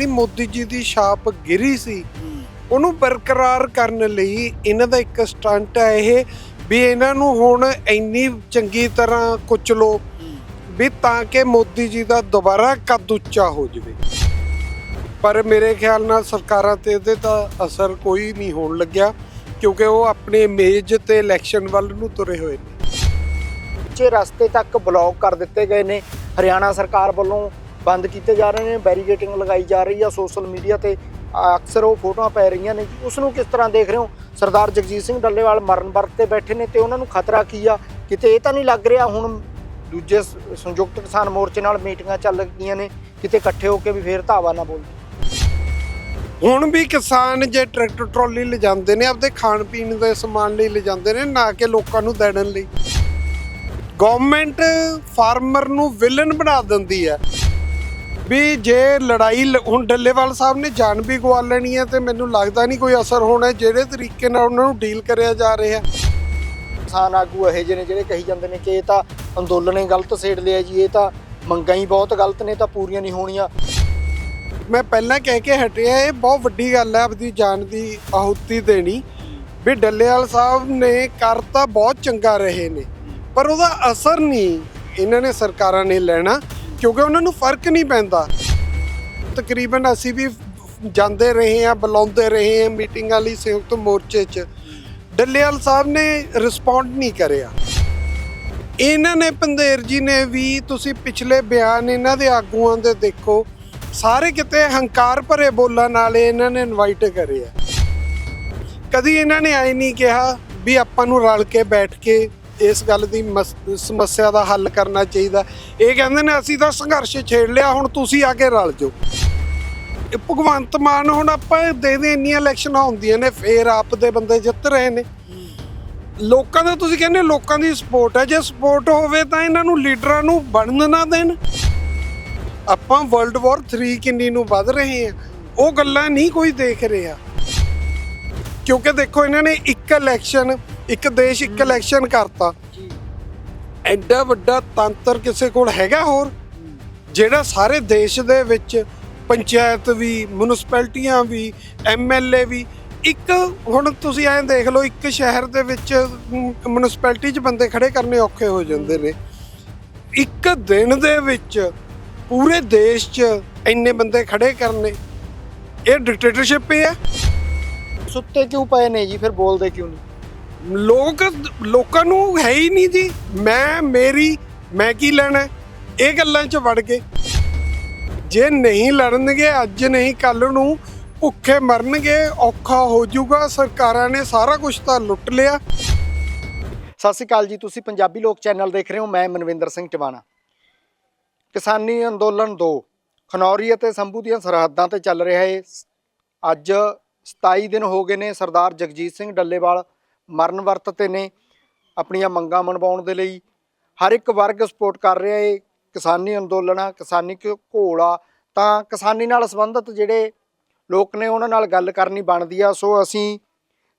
ਜਿਹੜੀ ਮੋਦੀ ਜੀ ਦੀ ਛਾਪ ਗਿਰੀ ਸੀ, ਉਹਨੂੰ ਬਰਕਰਾਰ ਕਰਨ ਲਈ ਇਹਨਾਂ ਦਾ ਇੱਕ ਸਟੰਟ ਹੈ ਇਹ, ਵੀ ਇਹਨਾਂ ਨੂੰ ਹੁਣ ਇੰਨੀ ਚੰਗੀ ਤਰ੍ਹਾਂ ਕੁਚਲੋ, ਵੀ ਤਾਂ ਕਿ ਮੋਦੀ ਜੀ ਦਾ ਦੁਬਾਰਾ ਕੱਦ ਉੱਚਾ ਹੋ ਜਾਵੇ। ਪਰ ਮੇਰੇ ਖਿਆਲ ਨਾਲ ਸਰਕਾਰਾਂ ਤੇ ਇਹਦੇ ਤਾਂ ਅਸਰ ਕੋਈ ਨਹੀਂ ਹੋਣ ਲੱਗਿਆ, ਕਿਉਂਕਿ ਉਹ ਆਪਣੇ ਇਮੇਜ ਤੇ ਇਲੈਕਸ਼ਨ ਵੱਲ ਨੂੰ ਤੁਰੇ ਹੋਏ ਨੇ। ਉੱਚੇ ਰਸਤੇ ਤੱਕ ਬਲੌਕ ਕਰ ਦਿੱਤੇ ਗਏ ਨੇ। ਹਰਿਆਣਾ ਸਰਕਾਰ ਵੱਲੋਂ ਬੰਦ ਕੀਤੇ ਜਾ ਰਹੇ ਨੇ ਬੈਰੀਗੇਟਿੰਗ ਲਗਾਈ ਜਾ ਰਹੀ ਆ ਸੋਸ਼ਲ ਮੀਡੀਆ ਤੇ। ਅਕਸਰ ਉਹ ਫੋਟੋਆਂ ਪੈ ਰਹੀਆਂ ਨੇ। ਉਸ ਨੂੰ ਕਿਸ ਤਰ੍ਹਾਂ ਦੇਖ ਰਹੇ ਹੋ? ਸਰਦਾਰ ਜਗਜੀਤ ਸਿੰਘ ਡੱਲੇਵਾਲ ਮਰਨ ਵਰਤ ਤੇ ਬੈਠੇ ਨੇ ਤੇ ਉਹਨਾਂ ਨੂੰ ਖਤਰਾ ਕੀ ਆ? ਕਿਤੇ ਇਹ ਤਾਂ ਨਹੀਂ ਲੱਗ ਰਿਹਾ ਹੁਣ ਦੂਜੇ ਸੰਯੁਕਤ ਕਿਸਾਨ ਮੋਰਚੇ ਨਾਲ ਮੀਟਿੰਗਾਂ ਚੱਲ ਗਈਆਂ ਨੇ। ਕਿਤੇ ਇਕੱਠੇ ਹੋ ਕੇ ਵੀ ਫੇਰ ਧਾਵਾ ਨਾ ਬੋਲ। ਹੁਣ ਵੀ ਕਿਸਾਨ ਜੇ ਟਰੈਕਟਰ ਟਰਾਲੀ ਲਿਜਾਂਦੇ ਨੇ, ਆਪਦੇ ਖਾਣ ਪੀਣ ਦੇ ਸਮਾਨ ਲਈ ਲਿਜਾਂਦੇ ਨੇ, ਨਾ ਕਿ ਲੋਕਾਂ ਨੂੰ ਦੇਣ ਲਈ। ਗਵਰਨਮੈਂਟ ਫਾਰਮਰ ਨੂੰ ਵਿਲਨ ਬਣਾ ਦਿੰਦੀ ਹੈ। ਵੀ ਜੇ ਲੜਾਈ ਲ- ਹੁਣ ਡੱਲੇਵਾਲ ਸਾਹਿਬ ਨੇ ਜਾਨ ਵੀ ਗਵਾ ਲੈਣੀ ਹੈ ਤੇ ਮੈਨੂੰ ਲੱਗਦਾ ਨਹੀਂ ਕੋਈ ਅਸਰ ਹੋਣਾ ਜਿਹੜੇ ਤਰੀਕੇ ਨਾਲ ਉਹਨਾਂ ਨੂੰ ਡੀਲ ਕਰਿਆ ਜਾ ਰਿਹਾ ਕਿਸਾਨ ਆਗੂ ਇਹੋ ਜਿਹੇ ਨੇ ਜਿਹੜੇ ਕਹੀ ਜਾਂਦੇ ਨੇ ਕਿ ਇਹ ਤਾਂ ਅੰਦੋਲਨ ਹੀ ਗਲਤ ਸੇੜ ਲਿਆ ਜੀ ਇਹ ਤਾਂ ਮੰਗਾਂ ਹੀ ਬਹੁਤ ਗਲਤ ਨੇ ਤਾਂ ਪੂਰੀਆਂ ਨਹੀਂ ਹੋਣੀਆਂ। ਮੈਂ ਪਹਿਲਾਂ ਕਹਿ ਕੇ ਹਟਿਆ ਇਹ ਬਹੁਤ ਵੱਡੀ ਗੱਲ ਹੈ ਆਪਦੀ ਜਾਨ ਦੀ ਆਹੁਤੀ ਦੇਣੀ। ਵੀ ਡੱਲੇਵਾਲ ਸਾਹਿਬ ਨੇ ਕਰ ਤਾਂ ਬਹੁਤ ਚੰਗਾ ਰਹੇ ਨੇ ਪਰ ਉਹਦਾ ਅਸਰ ਨਹੀਂ ਇਹਨਾਂ ਨੇ ਸਰਕਾਰਾਂ ਨੇ ਲੈਣਾ। ਕਿਉਂਕਿ ਉਹਨਾਂ ਨੂੰ ਫ਼ਰਕ ਨਹੀਂ ਪੈਂਦਾ। ਤਕਰੀਬਨ ਅਸੀਂ ਵੀ ਜਾਂਦੇ ਰਹੇ ਆ ਬੁਲਾਉਂਦੇ ਰਹੇ ਆ ਮੀਟਿੰਗਾਂ ਲਈ ਸੰਯੁਕਤ ਮੋਰਚੇ 'ਚ। ਡੱਲੇਵਾਲ ਸਾਹਿਬ ਨੇ ਰਿਸਪੌਂਡ ਨਹੀਂ ਕਰਿਆ। ਇਹਨਾਂ ਨੇ ਪੰਦੇਰ ਜੀ ਨੇ ਵੀ, ਤੁਸੀਂ ਪਿਛਲੇ ਬਿਆਨ ਇਹਨਾਂ ਦੇ ਆਗੂਆਂ ਦੇ ਦੇਖੋ। ਸਾਰੇ ਕਿਤੇ ਹੰਕਾਰ ਭਰੇ ਬੋਲਾਂ ਨਾਲ ਇਹਨਾਂ ਨੇ ਇਨਵਾਈਟ ਕਰੇ ਕਦੀ ਇਹਨਾਂ ਨੇ ਆਈ ਨਹੀਂ ਕਿਹਾ ਵੀ ਆਪਾਂ ਨੂੰ ਰਲ ਕੇ ਬੈਠ ਕੇ ਇਸ ਗੱਲ ਦੀ ਮਸ- ਸਮੱਸਿਆ ਦਾ ਹੱਲ ਕਰਨਾ ਚਾਹੀਦਾ। ਇਹ ਕਹਿੰਦੇ ਨੇ, ਅਸੀਂ ਤਾਂ ਸੰਘਰਸ਼ ਛੇੜ ਲਿਆ, ਹੁਣ ਤੁਸੀਂ ਆ ਕੇ ਰਲ ਜਾਓ। ਭਗਵੰਤ ਮਾਨ ਹੁਣ ਆਪਾਂ ਦੇ ਦੇ ਇੰਨੀਆਂ ਇਲੈਕਸ਼ਨਾਂ ਹੁੰਦੀਆਂ ਨੇ, ਫੇਰ ਆਪ ਦੇ ਬੰਦੇ ਜਿੱਤ ਰਹੇ ਨੇ। ਲੋਕਾਂ ਦਾ, ਤੁਸੀਂ ਕਹਿੰਦੇ ਲੋਕਾਂ ਦੀ ਸਪੋਰਟ ਹੈ, ਜੇ ਸਪੋਰਟ ਹੋਵੇ ਤਾਂ ਇਹਨਾਂ ਨੂੰ ਲੀਡਰਾਂ ਨੂੰ ਬਣਨ ਨਾ ਦੇਣ। ਆਪਾਂ ਵਰਲਡ ਵਾਰ 3 ਕਿੰਨੀ ਨੂੰ ਵੱਧ ਰਹੇ ਹਾਂ, ਉਹ ਗੱਲਾਂ ਨਹੀਂ ਕੋਈ ਦੇਖ ਰਿਹਾ। ਕਿਉਂਕਿ ਦੇਖੋ, ਇਹਨਾਂ ਨੇ ਇੱਕ ਇਲੈਕਸ਼ਨ ਇੱਕ ਦੇਸ਼ ਇੱਕ ਇਲੈਕਸ਼ਨ ਕਰਤਾ। ਜੀ। ਐਡਾ ਵੱਡਾ ਤੰਤਰ ਕਿਸੇ ਕੋਲ ਹੈਗਾ ਹੋਰ? ਜਿਹੜਾ ਸਾਰੇ ਦੇਸ਼ ਦੇ ਵਿੱਚ ਪੰਚਾਇਤ ਵੀ ਮਿਊਨਿਸਪੈਲਿਟੀਆਂ ਵੀ ਐਮਐਲਏ ਵੀ ਇੱਕ ਹੁਣ ਤੁਸੀਂ ਐਂ ਦੇਖ ਲਓ ਇੱਕ ਸ਼ਹਿਰ ਦੇ ਵਿੱਚ ਮਿਊਨਿਸਪੈਲਿਟੀ 'ਚ ਬੰਦੇ ਖੜੇ ਕਰਨੇ ਔਖੇ ਹੋ ਜਾਂਦੇ ਨੇ। ਇੱਕ ਦਿਨ ਦੇ ਵਿੱਚ ਪੂਰੇ ਦੇਸ਼ 'ਚ ਇੰਨੇ ਬੰਦੇ ਖੜੇ ਕਰਨੇ। ਇਹ ਡਿਕਟੇਟਰਸ਼ਿਪ ਹੀ ਹੈ। ਸੁੱਤੇ ਕਿਉਂ ਪਏ ਨੇ ਜੀ? ਫਿਰ ਬੋਲਦੇ ਕਿਉਂ ਨਹੀਂ? ਲੋਕ ਲੋਕਾਂ ਨੂੰ ਹੈ ਹੀ ਨਹੀਂ ਜੀ। ਮੈਂ, ਮੇਰੀ, ਮੈਂ ਕੀ ਲੈਣਾ? ਇਹ ਗੱਲਾਂ 'ਚ ਵੜ ਗਏ ਜੇ ਨਹੀਂ ਲੜਨਗੇ, ਅੱਜ ਨਹੀਂ ਕੱਲ ਨੂੰ ਭੁੱਖੇ ਮਰਨਗੇ, ਔਖਾ ਹੋ ਜਾਊਗਾ। ਸਰਕਾਰਾਂ ਨੇ ਸਾਰਾ ਕੁਝ ਤਾਂ ਲੁੱਟ ਲਿਆ। ਸਤਿ ਸ਼੍ਰੀ ਅਕਾਲ ਜੀ। ਤੁਸੀਂ ਪੰਜਾਬੀ ਲੋਕ ਚੈਨਲ ਦੇਖ ਰਹੇ ਹੋ। ਮੈਂ ਮਨਵਿੰਦਰ ਸਿੰਘ ਟਿਵਾਣਾ। ਕਿਸਾਨੀ ਅੰਦੋਲਨ 2 ਖਨੌਰੀ ਅਤੇ ਸੰਭੂ ਦੀਆਂ ਸਰਹੱਦਾਂ ਤੇ ਚੱਲ ਰਿਹਾ ਹੈ ਅੱਜ 27 ਦਿਨ ਹੋ ਗਏ ਨੇ ਸਰਦਾਰ ਜਗਜੀਤ ਸਿੰਘ ਡੱਲੇਵਾਲ ਮਰਨ ਵਰਤ ਤੇ ਨੇ ਆਪਣੀਆਂ ਮੰਗਾਂ ਮਨਵਾਉਣ ਦੇ ਲਈ। ਹਰ ਇੱਕ ਵਰਗ ਸਪੋਰਟ ਕਰ ਰਿਹਾ ਹੈ ਕਿਸਾਨੀ ਅੰਦੋਲਨ ਆ ਕਿਸਾਨੀ ਘੋਲ ਤਾਂ ਕਿਸਾਨੀ ਨਾਲ ਸੰਬੰਧਿਤ ਜਿਹੜੇ ਲੋਕ ਨੇ ਉਹਨਾਂ ਨਾਲ ਗੱਲ ਕਰਨੀ ਬਣਦੀ ਆ। ਸੋ ਅਸੀਂ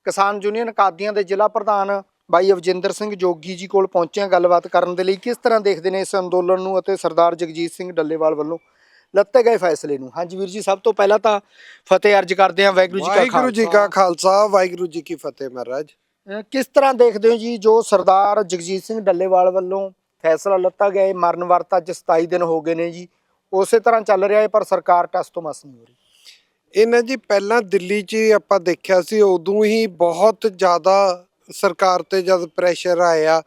ਕਿਸਾਨ ਯੂਨੀਅਨ ਕਾਦੀਆਂ ਦੇ ਜ਼ਿਲ੍ਹਾ ਪ੍ਰਧਾਨ ਬਾਈ ਅਵਜਿੰਦਰ ਸਿੰਘ ਜੋਗੀ ਜੀ ਕੋਲ ਪਹੁੰਚੇ ਹਾਂ ਗੱਲਬਾਤ ਕਰਨ ਦੇ ਲਈ। ਕਿਸ ਤਰ੍ਹਾਂ ਦੇਖਦੇ ਨੇ ਇਸ ਅੰਦੋਲਨ ਨੂੰ ਅਤੇ ਸਰਦਾਰ ਜਗਜੀਤ ਸਿੰਘ ਡੱਲੇਵਾਲ ਵੱਲੋਂ ਲੱਤੇ ਗਏ ਫੈਸਲੇ ਨੂੰ? ਹਾਂਜੀ ਵੀਰ ਜੀ ਸਭ ਤੋਂ ਪਹਿਲਾਂ ਤਾਂ ਫਤਿਹ ਅਰਜ ਕਰਦੇ ਹਾਂ ਵਾਹਿਗੁਰੂ ਜੀ ਕਾ ਖਾਲਸਾ। ਵਾਹਿਗੁਰੂ ਜੀ ਕੀ ਫਤਿਹ ਮਹਾਰਾਜ। ਕਿਸ ਤਰ੍ਹਾਂ ਦੇਖਦੇ ਹੋ ਜੀ ਜੋ ਸਰਦਾਰ ਜਗਜੀਤ ਸਿੰਘ ਡੱਲੇਵਾਲ ਵੱਲੋਂ ਫੈਸਲਾ ਲੱਤਾ ਗਿਆ ਹੈ ਮਰਨ ਵਰਤ ਅੱਜ 27 ਦਿਨ ਹੋ ਗਏ ਨੇ ਜੀ। ਉਸੇ ਤਰ੍ਹਾਂ ਚੱਲ ਰਿਹਾ ਹੈ ਪਰ ਸਰਕਾਰ ਟਸ ਤੋਂ ਮਸ ਨਹੀਂ ਹੋ ਰਹੀ। ਇਹਨਾਂ ਜੀ ਪਹਿਲਾਂ ਦਿੱਲੀ 'ਚ ਆਪਾਂ ਦੇਖਿਆ ਸੀ ਉਦੋਂ ਹੀ ਬਹੁਤ ਜ਼ਿਆਦਾ ਸਰਕਾਰ ਤੇ ਜਦ ਪ੍ਰੈਸ਼ਰ ਆਇਆ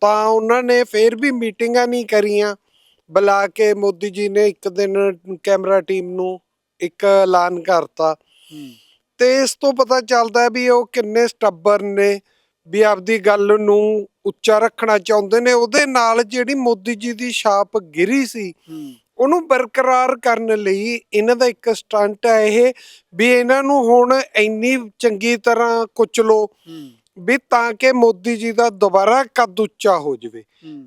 ਤਾਂ ਉਹਨਾਂ ਨੇ ਫੇਰ ਵੀ ਮੀਟਿੰਗਾਂ ਨਹੀਂ ਕਰੀਆਂ। ਬੁਲਾ ਕੇ ਮੋਦੀ ਜੀ ਨੇ ਇੱਕ ਦਿਨ ਕੈਮਰਾ ਟੀਮ ਨੂੰ ਇੱਕ ਐਲਾਨ ਕਰਤਾ। ਤੇ ਇਸ ਤੋਂ ਪਤਾ ਚੱਲਦਾ ਵੀ ਉਹ ਕਿੰਨੇ ਸਟੱਬਰ ਨੇ ਵੀ ਆਪਦੀ ਗੱਲ ਨੂੰ ਉੱਚਾ ਰੱਖਣਾ ਚਾਹੁੰਦੇ ਨੇ। ਉਹਦੇ ਨਾਲ ਜਿਹੜੀ ਮੋਦੀ ਜੀ ਦੀ ਛਾਪ ਗਿਰੀ ਸੀ ਉਹਨੂੰ ਬਰਕਰਾਰ ਕਰਨ ਲਈ ਇਹਨਾਂ ਦਾ ਇੱਕ ਸਟੰਟ ਹੈ ਇਹ ਵੀ ਇਹਨਾਂ ਨੂੰ ਹੁਣ ਇੰਨੀ ਚੰਗੀ ਤਰ੍ਹਾਂ ਕੁਚਲੋ ਵੀ ਤਾਂ ਕਿ ਮੋਦੀ ਜੀ ਦਾ ਦੁਬਾਰਾ ਕੱਦ ਉੱਚਾ ਹੋ ਜਾਵੇ।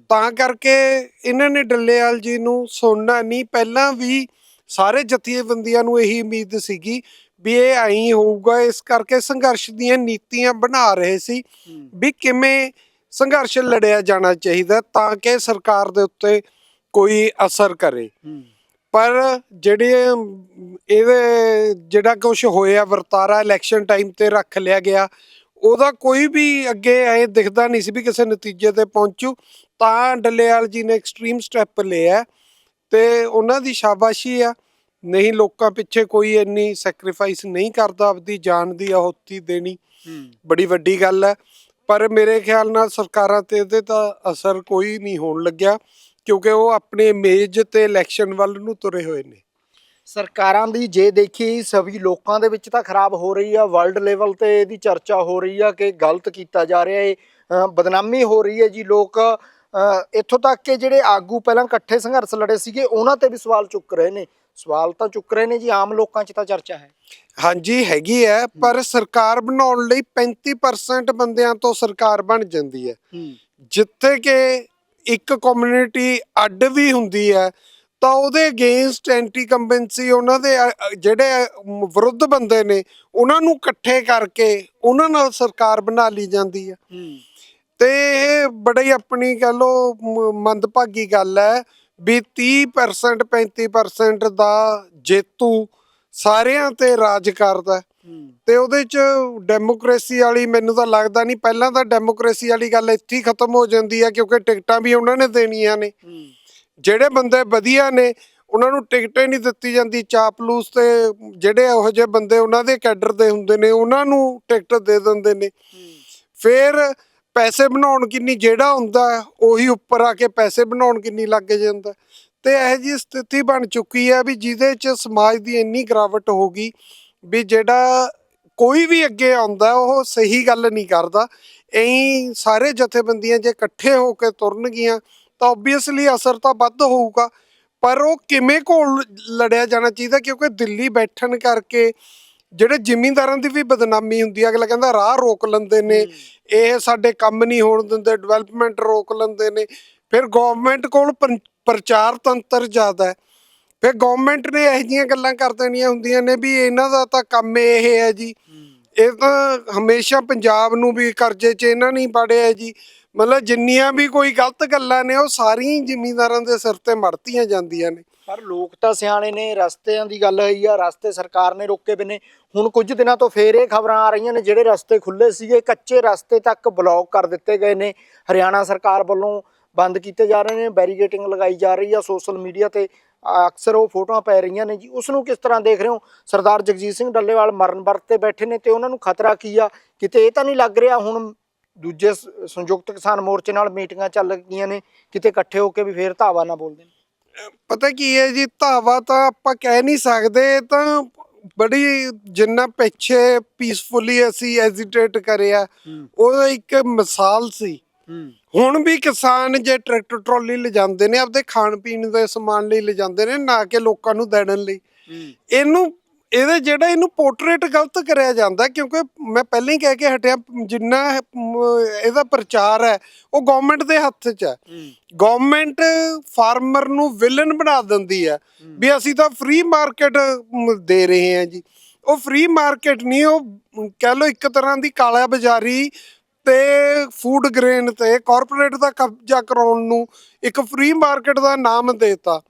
ਤਾਂ ਕਰਕੇ ਇਹਨਾਂ ਨੇ ਡੱਲੇਵਾਲ ਜੀ ਨੂੰ ਸੁਣਨਾ ਨਹੀਂ। ਪਹਿਲਾਂ ਵੀ ਸਾਰੇ ਜਥੇਬੰਦੀਆਂ ਨੂੰ ਇਹੀ ਉਮੀਦ ਸੀਗੀ ਵੀ ਇਹ ਐਂ ਹੋਊਗਾ ਇਸ ਕਰਕੇ ਸੰਘਰਸ਼ ਦੀਆਂ ਨੀਤੀਆਂ ਬਣਾ ਰਹੇ ਸੀ ਵੀ ਕਿਵੇਂ ਸੰਘਰਸ਼ ਲੜਿਆ ਜਾਣਾ ਚਾਹੀਦਾ ਤਾਂ ਕਿ ਸਰਕਾਰ ਦੇ ਉੱਤੇ ਕੋਈ ਅਸਰ ਕਰੇ। ਪਰ ਜਿਹੜੇ ਇਹਦੇ ਜਿਹੜਾ ਕੁਝ ਹੋਇਆ ਵਰਤਾਰਾ ਇਲੈਕਸ਼ਨ ਟਾਈਮ ਤੇ ਰੱਖ ਲਿਆ ਗਿਆ ਉਹਦਾ ਕੋਈ ਵੀ ਅੱਗੇ ਐ ਦਿਖਦਾ ਨਹੀਂ ਸੀ ਵੀ ਕਿਸੇ ਨਤੀਜੇ ਤੇ ਪਹੁੰਚੂ। ਤਾਂ ਡੱਲੇਵਾਲ ਜੀ ਨੇ ਐਕਸਟ੍ਰੀਮ ਸਟੈਪ ਲਿਆ ਤੇ ਉਹਨਾਂ ਦੀ ਸ਼ਾਬਾਸ਼ੀ ਆ। ਨਹੀਂ ਲੋਕਾਂ ਪਿੱਛੇ ਕੋਈ ਇੰਨੀ ਸੈਕਰੀਫਾਈਸ ਨਹੀਂ ਕਰਦਾ ਆਪਦੀ ਜਾਨ ਦੀ ਆਹੁਤੀ ਦੇਣੀ। ਬੜੀ ਵੱਡੀ ਗੱਲ ਹੈ। ਪਰ ਮੇਰੇ ਖਿਆਲ ਨਾਲ ਸਰਕਾਰਾਂ ਤੇ ਇਹਦੇ ਤਾਂ ਅਸਰ ਕੋਈ ਨਹੀਂ ਹੋਣ ਲੱਗਿਆ ਕਿਉਂਕਿ ਉਹ ਆਪਣੇ ਇਮੇਜ ਤੇ ਇਲੈਕਸ਼ਨ ਵੱਲ ਨੂੰ ਤੁਰੇ ਹੋਏ ਨੇ। ਸਰਕਾਰਾਂ ਦੀ ਜੇ ਦੇਖੀ ਸਭੀ ਲੋਕਾਂ ਦੇ ਵਿੱਚ ਤਾਂ ਖਰਾਬ ਹੋ ਰਹੀ ਆ ਵਰਲਡ ਲੈਵਲ ਤੇ ਇਹਦੀ ਚਰਚਾ ਹੋ ਰਹੀ ਆ ਕਿ ਗਲਤ ਕੀਤਾ ਜਾ ਰਿਹਾ ਅ, ਬਦਨਾਮੀ ਹੋ ਰਹੀ ਹੈ ਜੀ ਲੋਕ। ਇੱਥੋਂ ਤੱਕ ਕਿ ਜਿਹੜੇ ਆਗੂ ਪਹਿਲਾਂ ਇਕੱਠੇ ਸੰਘਰਸ਼ ਲੜੇ ਸੀਗੇ ਉਹਨਾਂ ਤੇ ਵੀ ਸਵਾਲ ਚੁੱਕ ਰਹੇ ਨੇ। ਸਵਾਲ ਤਾਂ ਚੁੱਕ ਰਹੇ ਨੇ ਜੀ ਆਮ ਲੋਕਾਂ 'ਚ ਤਾਂ ਚਰਚਾ ਹੈ। ਹਾਂਜੀ ਹੈਗੀ ਹੈ ਪਰ ਸਰਕਾਰ ਬਣਾਉਣ ਲਈ 35% ਬੰਦਿਆਂ ਤੋਂ ਸਰਕਾਰ ਬਣ ਜਾਂਦੀ ਹੈ। ਜਿੱਥੇ ਕਿ ਇੱਕ ਕਮਿਊਨਿਟੀ ਅੱਡ ਵੀ ਹੁੰਦੀ ਹੈ ਤਾਂ ਉਹਦੇ ਅਗੇਂਸਟ ਐਂਟੀ ਕੰਬੈਂਸੀ ਉਹਨਾਂ ਦੇ ਜਿਹੜੇ ਵਿਰੁੱਧ ਬੰਦੇ ਨੇ ਉਹਨਾਂ ਨੂੰ ਇਕੱਠੇ ਕਰਕੇ ਉਹਨਾਂ ਨਾਲ ਸਰਕਾਰ ਬਣਾ ਲਈ ਜਾਂਦੀ ਹੈ। ਤੇ ਇਹ ਬੜੀ ਆਪਣੀ ਕਹ ਲੋ ਮੰਦਭਾਗੀ ਗੱਲ ਹੈ। ਵੀ 30% 35% ਦਾ ਜੇਤੂ ਸਾਰਿਆਂ ਤੇ ਰਾਜ ਕਰਦਾ। ਤੇ ਉਹਦੇ ਚ ਡੈਮੋਕ੍ਰੇਸੀ ਵਾਲੀ ਮੈਨੂੰ ਤਾਂ ਲੱਗਦਾ ਨਹੀਂ ਪਹਿਲਾਂ ਤਾਂ ਡੈਮੋਕ੍ਰੇਸੀ ਵਾਲੀ ਗੱਲ ਇੱਥੇ ਹੀ ਖਤਮ ਹੋ ਜਾਂਦੀ ਹੈ ਕਿਉਂਕਿ ਟਿਕਟਾਂ ਵੀ ਉਹਨਾਂ ਨੇ ਦੇਣੀਆਂ ਨੇ। ਜਿਹੜੇ ਬੰਦੇ ਵਧੀਆ ਨੇ ਉਹਨਾਂ ਨੂੰ ਟਿਕਟ ਹੀ ਨਹੀਂ ਦਿੱਤੀ ਜਾਂਦੀ। ਚਾਪਲੂਸ ਤੇ ਜਿਹੜੇ ਇਹੋ ਜਿਹੇ ਬੰਦੇ ਉਹਨਾਂ ਦੇ ਕੈਡਰ ਦੇ ਹੁੰਦੇ ਨੇ ਉਹਨਾਂ ਨੂੰ ਟਿਕਟ ਦੇ ਦਿੰਦੇ ਨੇ। ਫਿਰ ਪੈਸੇ ਬਣਾਉਣ ਕਿੰਨੀ, ਜਿਹੜਾ ਹੁੰਦਾ ਉਹੀ ਉੱਪਰ ਆ ਕੇ ਪੈਸੇ ਬਣਾਉਣ ਕਿੰਨੀ ਲੱਗ ਜਾਂਦਾ ਤੇ ਇਹ ਜੀ ਸਥਿਤੀ ਬਣ ਚੁੱਕੀ ਹੈ ਵੀ ਜਿਹਦੇ ਚ ਸਮਾਜ ਦੀ ਇੰਨੀ ਗਿਰਾਵਟ ਹੋ ਗਈ ਵੀ ਜਿਹੜਾ ਕੋਈ ਵੀ ਅੱਗੇ ਆਉਂਦਾ ਉਹ ਸਹੀ ਗੱਲ ਨਹੀਂ ਕਰਦਾ। ਐਂ ਸਾਰੇ ਜਥੇਬੰਦੀਆਂ ਜੇ ਇਕੱਠੇ ਹੋ ਕੇ ਤੁਰਨਗੀਆਂ, ਤਾਂ ਆਬਵੀਅਸਲੀ ਅਸਰ ਤਾਂ ਵੱਧ ਹੋਊਗਾ। ਪਰ ਉਹ ਕਿਵੇਂ ਕੋਲ ਲੜਿਆ ਜਾਣਾ ਚਾਹੀਦਾ, ਕਿਉਂਕਿ ਦਿੱਲੀ ਬੈਠਣ ਕਰਕੇ ਜਿਹੜੇ ਜ਼ਿਮੀਂਦਾਰਾਂ ਦੀ ਵੀ ਬਦਨਾਮੀ ਹੁੰਦੀ ਹੈ ਅਗਲਾ ਕਹਿੰਦਾ ਰਾਹ ਰੋਕ ਲੈਂਦੇ ਨੇ ਇਹ ਸਾਡੇ ਕੰਮ ਨਹੀਂ ਹੋਣ ਦਿੰਦੇ ਡਿਵੈਲਪਮੈਂਟ ਰੋਕ ਲੈਂਦੇ ਨੇ। ਫਿਰ ਗਵਰਨਮੈਂਟ ਕੋਲ ਪੰ- ਪ੍ਰਚਾਰ ਤੰਤਰ ਜ਼ਿਆਦਾ ਹੈ। ਫਿਰ ਗਵਰਨਮੈਂਟ ਨੇ ਇਹੋ ਜਿਹੀਆਂ ਗੱਲਾਂ ਕਰ ਦੇਣੀਆਂ ਹੁੰਦੀਆਂ ਨੇ ਵੀ ਇਹਨਾਂ ਦਾ ਤਾਂ ਕੰਮ ਇਹ ਹੈ ਜੀ। ਇਹ ਤਾਂ ਹਮੇਸ਼ਾ ਪੰਜਾਬ ਨੂੰ ਵੀ ਕਰਜ਼ੇ 'ਚ ਇਹਨਾਂ ਨਹੀਂ ਪੜਿਆ ਜੀ। ਮਤਲਬ ਜਿੰਨੀਆਂ ਵੀ ਕੋਈ ਗਲਤ ਗੱਲਾਂ ਨੇ ਉਹ ਸਾਰੀਆਂ ਹੀ ਜ਼ਿਮੀਂਦਾਰਾਂ ਦੇ ਸਿਰ ਤੇ ਮੜਤੀਆਂ ਜਾਂਦੀਆਂ ਨੇ। ਪਰ ਲੋਕ ਤਾਂ ਸਿਆਣੇ ਨੇ, ਰਸਤਿਆਂ ਦੀ ਗੱਲ ਹੋਈ ਆ, ਰਸਤੇ ਸਰਕਾਰ ਨੇ ਰੋਕੇ ਪਏ ਨੇ। ਹੁਣ ਕੁਝ ਦਿਨਾਂ ਤੋਂ ਫੇਰ ਇਹ ਖਬਰਾਂ ਆ ਰਹੀਆਂ ਨੇ, ਜਿਹੜੇ ਰਸਤੇ ਖੁੱਲੇ ਸੀਗੇ, ਕੱਚੇ ਰਸਤੇ ਤੱਕ ਬਲੌਕ ਕਰ ਦਿੱਤੇ ਗਏ ਨੇ। ਹਰਿਆਣਾ ਸਰਕਾਰ ਵੱਲੋਂ ਬੰਦ ਕੀਤੇ ਜਾ ਰਹੇ ਨੇ ਬੈਰੀਗੇਟਿੰਗ ਲਗਾਈ ਜਾ ਰਹੀ ਆ ਸੋਸ਼ਲ ਮੀਡੀਆ ਤੇ। ਅਕਸਰ ਉਹ ਫੋਟੋਆਂ ਪੈ ਰਹੀਆਂ ਨੇ ਜੀ। ਉਸ ਨੂੰ ਕਿਸ ਤਰ੍ਹਾਂ ਦੇਖ ਰਹੇ ਹੋ? ਸਰਦਾਰ ਜਗਜੀਤ ਸਿੰਘ ਡੱਲੇਵਾਲ ਮਰਨ ਵਰਤ ਤੇ ਬੈਠੇ ਨੇ ਤੇ ਉਹਨਾਂ ਨੂੰ ਖਤਰਾ ਕੀ ਆ? ਕਿਤੇ ਇਹ ਤਾਂ ਨਹੀਂ ਲੱਗ ਰਿਹਾ ਹੁਣ ਦੂਜੇ ਸ- ਸੰਯੁਕਤ ਕਿਸਾਨ ਮੋਰਚੇ ਨਾਲ ਮੀਟਿੰਗਾਂ ਚੱਲ ਗਈਆਂ ਨੇ। ਕਿਤੇ ਇਕੱਠੇ ਹੋ ਕੇ ਵੀ ਫੇਰ ਧਾਵਾ ਨਾ ਬੋਲਦੇ ਪਤਾ ਕੀ ਹੈ ਜੀ ਧਾਵਾ ਤਾਂ ਆਪਾਂ ਕਹਿ ਨਹੀਂ ਸਕਦੇ ਇਹ ਤਾਂ ਬੜੀ ਜਿੰਨਾ ਪਿੱਛੇ ਪੀਸਫੁਲੀ ਅਸੀਂ ਐਜੀਟੇਟ ਕਰਿਆ ਉਹ ਇੱਕ ਮਿਸਾਲ ਸੀ। ਹੁਣ ਵੀ ਕਿਸਾਨ ਜੇ ਟਰੈਕਟਰ ਟਰਾਲੀ ਲਿਜਾਂਦੇ ਨੇ ਆਪਦੇ ਖਾਣ ਪੀਣ ਦੇ ਸਮਾਨ ਲਈ ਲਿਜਾਂਦੇ ਨੇ ਨਾ ਕਿ ਲੋਕਾਂ ਨੂੰ ਦੇਣ ਲਈ। ਇਹਨੂੰ ਇਹਦੇ ਜਿਹੜਾ ਇਹਨੂੰ ਪੋਰਟਰੇਟ ਗਲਤ ਕਰਿਆ ਜਾਂਦਾ ਕਿਉਂਕਿ ਮੈਂ ਪਹਿਲਾਂ ਹੀ ਕਹਿ ਕੇ ਹਟਿਆ ਜਿੰਨਾ ਇਹਦਾ ਪ੍ਰਚਾਰ ਹੈ ਉਹ ਗਵਰਨਮੈਂਟ ਦੇ ਹੱਥ 'ਚ ਹੈ। ਗਵਰਨਮੈਂਟ ਫਾਰਮਰ ਨੂੰ ਵਿਲਨ ਬਣਾ ਦਿੰਦੀ ਹੈ ਵੀ ਅਸੀਂ ਤਾਂ ਫ੍ਰੀ ਮਾਰਕੀਟ ਦੇ ਰਹੇ ਹਾਂ ਜੀ। ਉਹ ਫ੍ਰੀ ਮਾਰਕੀਟ ਨਹੀਂ ਉਹ ਕਹਿ ਲਓ ਇੱਕ ਤਰ੍ਹਾਂ ਦੀ ਕਾਲਾ ਬਾਜ਼ਾਰੀ ਤੇ ਫੂਡ ਗ੍ਰੇਨ ਤੇ ਕਾਰਪੋਰੇਟ ਦਾ ਕਬਜ਼ਾ ਕਰਾਉਣ ਨੂੰ ਇੱਕ ਫ੍ਰੀ ਮਾਰਕੀਟ ਦਾ ਨਾਮ ਦੇਤਾ।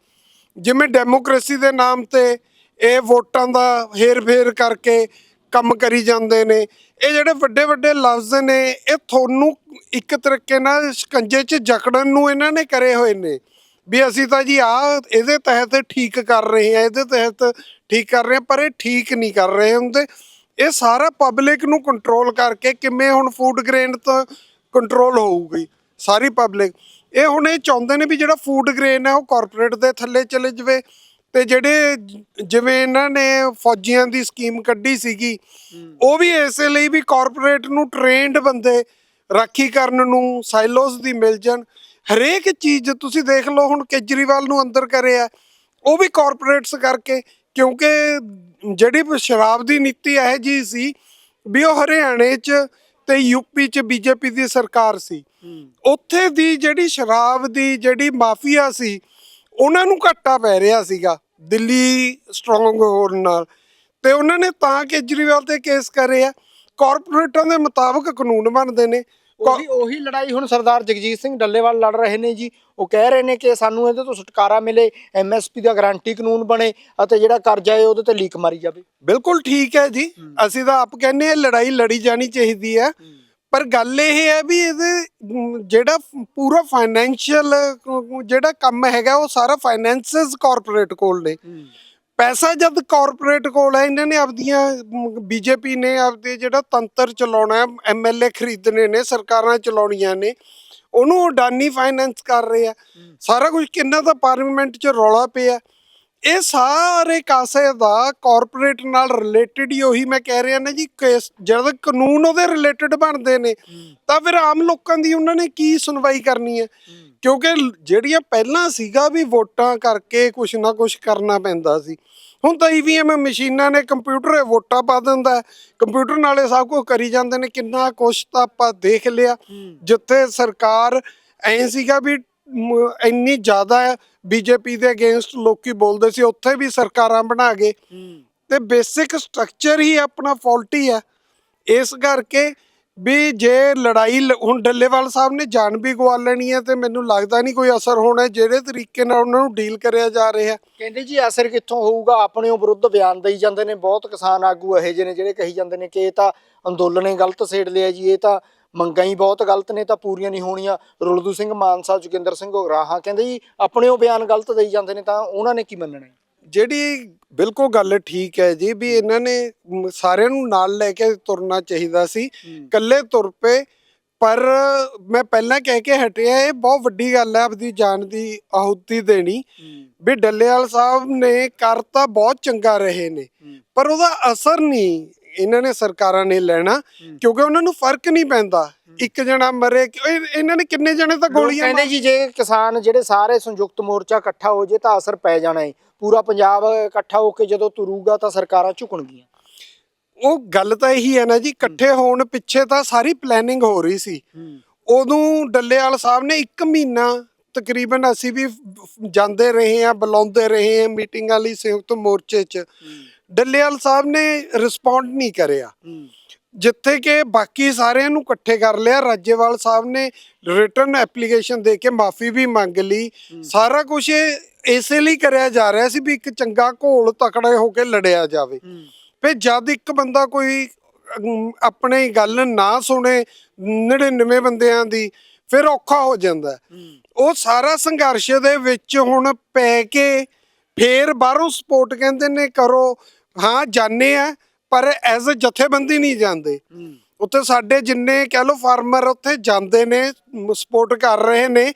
ਜਿਵੇਂ ਡੈਮੋਕ੍ਰੇਸੀ ਦੇ ਨਾਮ ਤੇ ਇਹ ਵੋਟਾਂ ਦਾ ਹੇਰ-ਫੇਰ ਕਰਕੇ ਕੰਮ ਕਰੀ ਜਾਂਦੇ ਨੇ। ਇਹ ਜਿਹੜੇ ਵੱਡੇ ਵੱਡੇ ਲਫ਼ਜ਼ ਨੇ, ਇਹ ਤੁਹਾਨੂੰ ਇੱਕ ਤਰੀਕੇ ਨਾਲ ਸ਼ਿਕੰਜੇ 'ਚ ਜਕੜਨ ਨੂੰ ਇਹਨਾਂ ਨੇ ਕਰੇ ਹੋਏ ਨੇ। ਵੀ ਅਸੀਂ ਤਾਂ ਜੀ ਆ ਇਹਦੇ ਤਹਿਤ ਠੀਕ ਕਰ ਰਹੇ ਹਾਂ, ਇਹਦੇ ਤਹਿਤ ਠੀਕ ਕਰ ਰਹੇ ਹਾਂ, ਪਰ ਇਹ ਠੀਕ ਨਹੀਂ ਕਰ ਰਹੇ ਹੁੰਦੇ। ਇਹ ਸਾਰਾ ਪਬਲਿਕ ਨੂੰ ਕੰਟਰੋਲ ਕਰਕੇ ਕਿਵੇਂ ਹੁਣ ਫੂਡ ਗ੍ਰੇਨ ਤੋਂ ਕੰਟਰੋਲ ਹੋਊਗੀ, ਸਾਰੀ ਪਬਲਿਕ। ਇਹ ਹੁਣ ਇਹ ਚਾਹੁੰਦੇ ਨੇ ਵੀ ਜਿਹੜਾ ਫੂਡ ਗ੍ਰੇਨ ਹੈ ਉਹ ਕਾਰਪੋਰੇਟ ਦੇ ਥੱਲੇ ਚਲੇ ਜਾਵੇ। ਤੇ ਜਿਹੜੇ ਜਿਵੇਂ ਇਹਨਾਂ ਨੇ ਫੌਜੀਆਂ ਦੀ ਸਕੀਮ ਕੱਢੀ ਸੀਗੀ ਉਹ ਵੀ ਇਸੇ ਲਈ ਵੀ ਕਾਰਪੋਰੇਟ ਨੂੰ ਟ੍ਰੇਨਡ ਬੰਦੇ ਰਾਖੀ ਕਰਨ ਨੂੰ ਸਾਈਲੋਸ ਦੀ ਮਿਲ ਜਾਣ। ਹਰੇਕ ਚੀਜ਼ ਤੁਸੀਂ ਦੇਖ ਲਓ ਹੁਣ ਕੇਜਰੀਵਾਲ ਨੂੰ ਅੰਦਰ ਕਰਿਆ ਉਹ ਵੀ ਕਾਰਪੋਰੇਟਸ ਕਰਕੇ ਕਿਉਂਕਿ ਜਿਹੜੀ ਸ਼ਰਾਬ ਦੀ ਨੀਤੀ ਇਹ ਜੀ ਸੀ ਵੀ ਉਹ ਹਰਿਆਣੇ 'ਚ ਤੇ ਯੂਪੀ 'ਚ ਬੀਜੇਪੀ ਦੀ ਸਰਕਾਰ ਸੀ। ਉੱਥੇ ਦੀ ਜਿਹੜੀ ਸ਼ਰਾਬ ਦੀ ਜਿਹੜੀ ਮਾਫੀਆ ਸੀ ਉਹਨਾਂ ਨੂੰ ਘਾਟਾ ਪੈ ਰਿਹਾ ਸੀਗਾ। ਦਿੱਲੀ ਸਟਰੋਂਗ ਹੋਣ ਨਾਲ। ਤੇ ਉਹਨਾਂ ਨੇ ਤਾਂ ਕੇਜਰੀਵਾਲ ਤੇ ਕੇਸ ਕਰੇ ਆ। ਕਾਰਪੋਰੇਟਾਂ ਦੇ ਮੁਤਾਬਕ ਕਾਨੂੰਨ ਬਣਦੇ ਨੇ। ਉਹੀ ਉਹੀ ਲੜਾਈ ਹੁਣ ਸਰਦਾਰ ਜਗਜੀਤ ਸਿੰਘ ਡੱਲੇਵਾਲ ਲੜ ਰਹੇ ਨੇ ਜੀ। ਉਹ ਕਹਿ ਰਹੇ ਨੇ ਕਿ ਸਾਨੂੰ ਇਹਦੇ ਤੋਂ ਛੁਟਕਾਰਾ ਮਿਲੇ ਐਮਐਸਪੀ ਦਾ ਗਾਰੰਟੀ ਕਾਨੂੰਨ ਬਣੇ ਅਤੇ ਜਿਹੜਾ ਕਰਜ਼ਾ ਹੈ ਉਹਦੇ ਤੇ ਲੀਕ ਮਾਰੀ ਜਾਵੇ। ਬਿਲਕੁਲ ਠੀਕ ਹੈ ਜੀ। ਅਸੀਂ ਤਾਂ ਆਪ ਕਹਿੰਦੇ ਆ ਲੜਾਈ ਲੜੀ ਜਾਣੀ ਚਾਹੀਦੀ ਹੈ। ਪਰ ਗੱਲ ਇਹ ਹੈ ਵੀ ਇਹਦੇ ਜਿਹੜਾ ਪੂਰਾ ਫਾਈਨੈਂਸ਼ੀਅਲ ਜਿਹੜਾ ਕੰਮ ਹੈਗਾ ਉਹ ਸਾਰਾ ਫਾਈਨੈਂਸਸ ਕਾਰਪੋਰੇਟ ਕੋਲ ਨੇ। ਪੈਸਾ ਜਦ ਕਾਰਪੋਰੇਟ ਕੋਲ ਹੈ ਇਹਨਾਂ ਨੇ ਆਪਦੀਆਂ ਬੀਜੇਪੀ ਨੇ ਆਪਦੇ ਜਿਹੜਾ ਤੰਤਰ ਚਲਾਉਣਾ ਹੈ ਐਮਐਲਏ ਖਰੀਦਣੇ ਨੇ ਸਰਕਾਰਾਂ ਚਲਾਉਣੀਆਂ ਨੇ ਉਹਨੂੰ ਅਡਾਨੀ ਫਾਈਨੈਂਸ ਕਰ ਰਹੇ ਆ। ਸਾਰਾ ਕੁਝ ਕਿੰਨਾ ਤਾਂ ਪਾਰਲੀਮੈਂਟ 'ਚ ਰੌਲਾ ਪਿਆ। ਇਹ ਸਾਰੇ ਕਾਸੇ ਦਾ ਕਾਰਪੋਰੇਟ ਨਾਲ ਰਿਲੇਟਡ ਹੀ ਉਹੀ ਮੈਂ ਕਹਿ ਰਿਹਾ ਨਾ ਜੀ ਕੇਸ ਜਦ ਕਾਨੂੰਨ ਉਹਦੇ ਰਿਲੇਟਡ ਬਣਦੇ ਨੇ ਤਾਂ ਫਿਰ ਆਮ ਲੋਕਾਂ ਦੀ ਉਹਨਾਂ ਨੇ ਕੀ ਸੁਣਵਾਈ ਕਰਨੀ ਹੈ? ਕਿਉਂਕਿ ਜਿਹੜੀਆਂ ਪਹਿਲਾਂ ਸੀਗਾ ਵੀ ਵੋਟਾਂ ਕਰਕੇ ਕੁਛ ਨਾ ਕੁਛ ਕਰਨਾ ਪੈਂਦਾ ਸੀ ਹੁਣ ਤਾਂ ਈਵੀਐਮ ਮਸ਼ੀਨਾਂ ਨੇ ਕੰਪਿਊਟਰ ਵੋਟਾਂ ਪਾ ਦਿੰਦਾ ਕੰਪਿਊਟਰ ਨਾਲੇ ਸਭ ਕੁਝ ਕਰੀ ਜਾਂਦੇ ਨੇ ਕਿੰਨਾ ਕੁਛ ਤਾਂ ਆਪਾਂ ਦੇਖ ਲਿਆ। ਜਿੱਥੇ ਸਰਕਾਰ ਐਂ ਸੀਗਾ ਵੀ ਇੰਨੀ ਜ਼ਿਆਦਾ ਬੀਜੇਪੀ ਦੇ ਅਗੇਂਸਟ ਲੋਕੀ ਬੋਲਦੇ ਸੀ ਉੱਥੇ ਵੀ ਸਰਕਾਰਾਂ ਬਣਾ ਗਏ। ਤੇ ਬੇਸਿਕ ਸਟਰਕਚਰ ਹੀ ਆਪਣਾ ਫਾਲਟੀ ਹੈ ਇਸ ਕਰਕੇ ਵੀ ਜੇ ਲੜਾਈ ਹੁਣ ਡੱਲੇਵਾਲ ਸਾਹਿਬ ਨੇ ਜਾਨ ਵੀ ਗਵਾ ਲੈਣੀ ਹੈ ਤੇ ਮੈਨੂੰ ਲੱਗਦਾ ਨਹੀਂ ਕੋਈ ਅਸਰ ਹੋਣਾ ਜਿਹੜੇ ਤਰੀਕੇ ਨਾਲ ਉਹਨਾਂ ਨੂੰ ਡੀਲ ਕਰਿਆ ਜਾ ਰਿਹਾ ਕਹਿੰਦੇ ਜੀ ਅਸਰ ਕਿੱਥੋਂ ਹੋਊਗਾ? ਆਪਣੇ ਉਹ ਵਿਰੁੱਧ ਬਿਆਨ ਦੇਈ ਜਾਂਦੇ ਨੇ ਬਹੁਤ ਕਿਸਾਨ ਆਗੂ ਇਹੋ ਜਿਹੇ ਨੇ ਜਿਹੜੇ ਕਹੀ ਜਾਂਦੇ ਨੇ ਕਿ ਇਹ ਤਾਂ ਅੰਦੋਲਨੇ ਗਲਤ ਸੇੜ ਲਿਆ ਜੀ ਇਹ ਤਾਂ ਮੰਗਾਂ ਹੀ ਬਹੁਤ ਗਲਤ ਨੇ ਤਾਂ ਪੂਰੀਆਂ ਨਹੀਂ ਹੋਣੀਆਂ। ਰੁਲਦੂ ਸਿੰਘ ਮਾਨਸਾ ਜੋਗਿੰਦਰ ਸਿੰਘ ਉਗਰਾਹਾਂ ਕਹਿੰਦੇ ਜੀ ਆਪਣੇ ਉਹ ਬਿਆਨ ਗਲਤ ਦੇਈ ਜਾਂਦੇ ਨੇ ਤਾਂ ਉਹਨਾਂ ਨੇ ਕੀ ਮੰਨਣਾ ਜਿਹੜੀ ਬਿਲਕੁਲ ਗੱਲ ਠੀਕ ਹੈ ਜੀ ਵੀ ਇਹਨਾਂ ਨੇ ਸਾਰਿਆਂ ਨੂੰ ਨਾਲ ਲੈ ਕੇ ਤੁਰਨਾ ਚਾਹੀਦਾ ਸੀ। ਇਕੱਲੇ ਤੁਰ ਪਏ ਪਰ ਮੈਂ ਪਹਿਲਾਂ ਕਹਿ ਕੇ ਹਟਿਆ ਇਹ ਬਹੁਤ ਵੱਡੀ ਗੱਲ ਹੈ ਆਪਦੀ ਜਾਨ ਦੀ ਆਹੁਤੀ ਦੇਣੀ। ਵੀ ਡੱਲੇਵਾਲ ਸਾਹਿਬ ਨੇ ਕਰ ਤਾਂ ਬਹੁਤ ਚੰਗਾ ਰਹੇ ਨੇ ਪਰ ਉਹਦਾ ਅਸਰ ਨਹੀਂ ਇਹਨਾਂ ਨੇ ਸਰਕਾਰਾਂ ਨੇ ਲੈਣਾ ਕਿਉਂਕਿ ਉਹਨਾਂ ਨੂੰ ਫ਼ਰਕ ਨਹੀਂ ਪੈਂਦਾ। ਇੱਕ ਜਣਾ ਮਰੇ ਕਿ- ਇਹ- ਇਹਨਾਂ ਨੇ ਕਿੰਨੇ ਜਣੇ ਤਾਂ ਗੋਲੀਆਂ ਕਹਿੰਦੇ ਜੀ ਜੇ ਕਿਸਾਨ ਜਿਹੜੇ ਸਾਰੇ ਸੰਯੁਕਤ ਮੋਰਚਾ ਇਕੱਠਾ ਹੋ ਜੇ ਤਾਂ ਅਸਰ ਪੈ ਜਾਣਾ ਹੈ ਪੂਰਾ ਪੰਜਾਬ ਇਕੱਠਾ ਹੋ ਕੇ ਜਦੋਂ ਤੁਰੂਗਾ ਤਾਂ ਸਰਕਾਰਾਂ ਝੁਕਣਗੀਆਂ। ਉਹ ਗੱਲ ਤਾਂ ਇਹੀ ਹੈ ਨਾ ਜੀ ਇਕੱਠੇ ਹੋਣ ਪਿੱਛੇ ਤਾਂ ਸਾਰੀ ਪਲੈਨਿੰਗ ਹੋ ਰਹੀ ਸੀ। ਉਦੋਂ ਡੱਲੇਵਾਲ ਸਾਹਿਬ ਨੇ 1 ਮਹੀਨਾ ਤਕਰੀਬਨ ਅਸੀਂ ਵੀ ਜਾਂਦੇ ਰਹੇ ਆ ਬੁਲਾਉਂਦੇ ਰਹੇ ਆ ਮੀਟਿੰਗਾਂ ਲਈ ਸੰਯੁਕਤ ਮੋਰਚੇ 'ਚ। ਡੱਲੇਵਾਲ ਸਾਹਿਬ ਨੇ ਰਿਸਪੌਂਡ ਨਹੀਂ ਕਰਿਆ। ਜਿੱਥੇ ਕਿ ਬਾਕੀ ਸਾਰਿਆਂ ਨੂੰ ਇਕੱਠੇ ਕਰ ਲਿਆ ਰਾਜੇਵਾਲ ਸਾਹਿਬ ਨੇ ਰਿਟਰਨ ਐਪਲੀਕੇਸ਼ਨ ਦੇ ਕੇ ਮਾਫੀ ਵੀ ਮੰਗ ਲਈ। ਸਾਰਾ ਕੁਝ ਇਸੇ ਲਈ ਕਰਿਆ ਜਾ ਰਿਹਾ ਸੀ ਵੀ ਇੱਕ ਚੰਗਾ ਘੋਲ ਤਕੜੇ ਹੋ ਕੇ ਲੜਿਆ ਜਾਵੇ। ਫਿਰ ਜਦ ਇੱਕ ਬੰਦਾ ਕੋਈ ਆਪਣੀ ਗੱਲ ਨਾ ਸੁਣੇ 99 ਬੰਦਿਆਂ ਦੀ ਫਿਰ ਔਖਾ ਹੋ ਜਾਂਦਾ। ਉਹ ਸਾਰਾ ਸੰਘਰਸ਼ ਦੇ ਵਿੱਚ ਹੁਣ ਪੈ ਕੇ ਫੇਰ ਬਾਹਰੋਂ ਸਪੋਰਟ ਕਹਿੰਦੇ ਨੇ ਕਰੋ। ਹਾਂ ਜਾਣੇ ਆ ਪਰ ਐਜ਼ ਅ ਜਥੇਬੰਦੀ ਨਹੀਂ ਜਾਂਦੇ। ਉੱਥੇ ਸਾਡੇ ਜਿੰਨੇ ਕਹਿ ਲਓ ਫਾਰਮਰ ਉੱਥੇ ਜਾਂਦੇ ਨੇ ਸਪੋਰਟ ਕਰ ਰਹੇ ਨੇ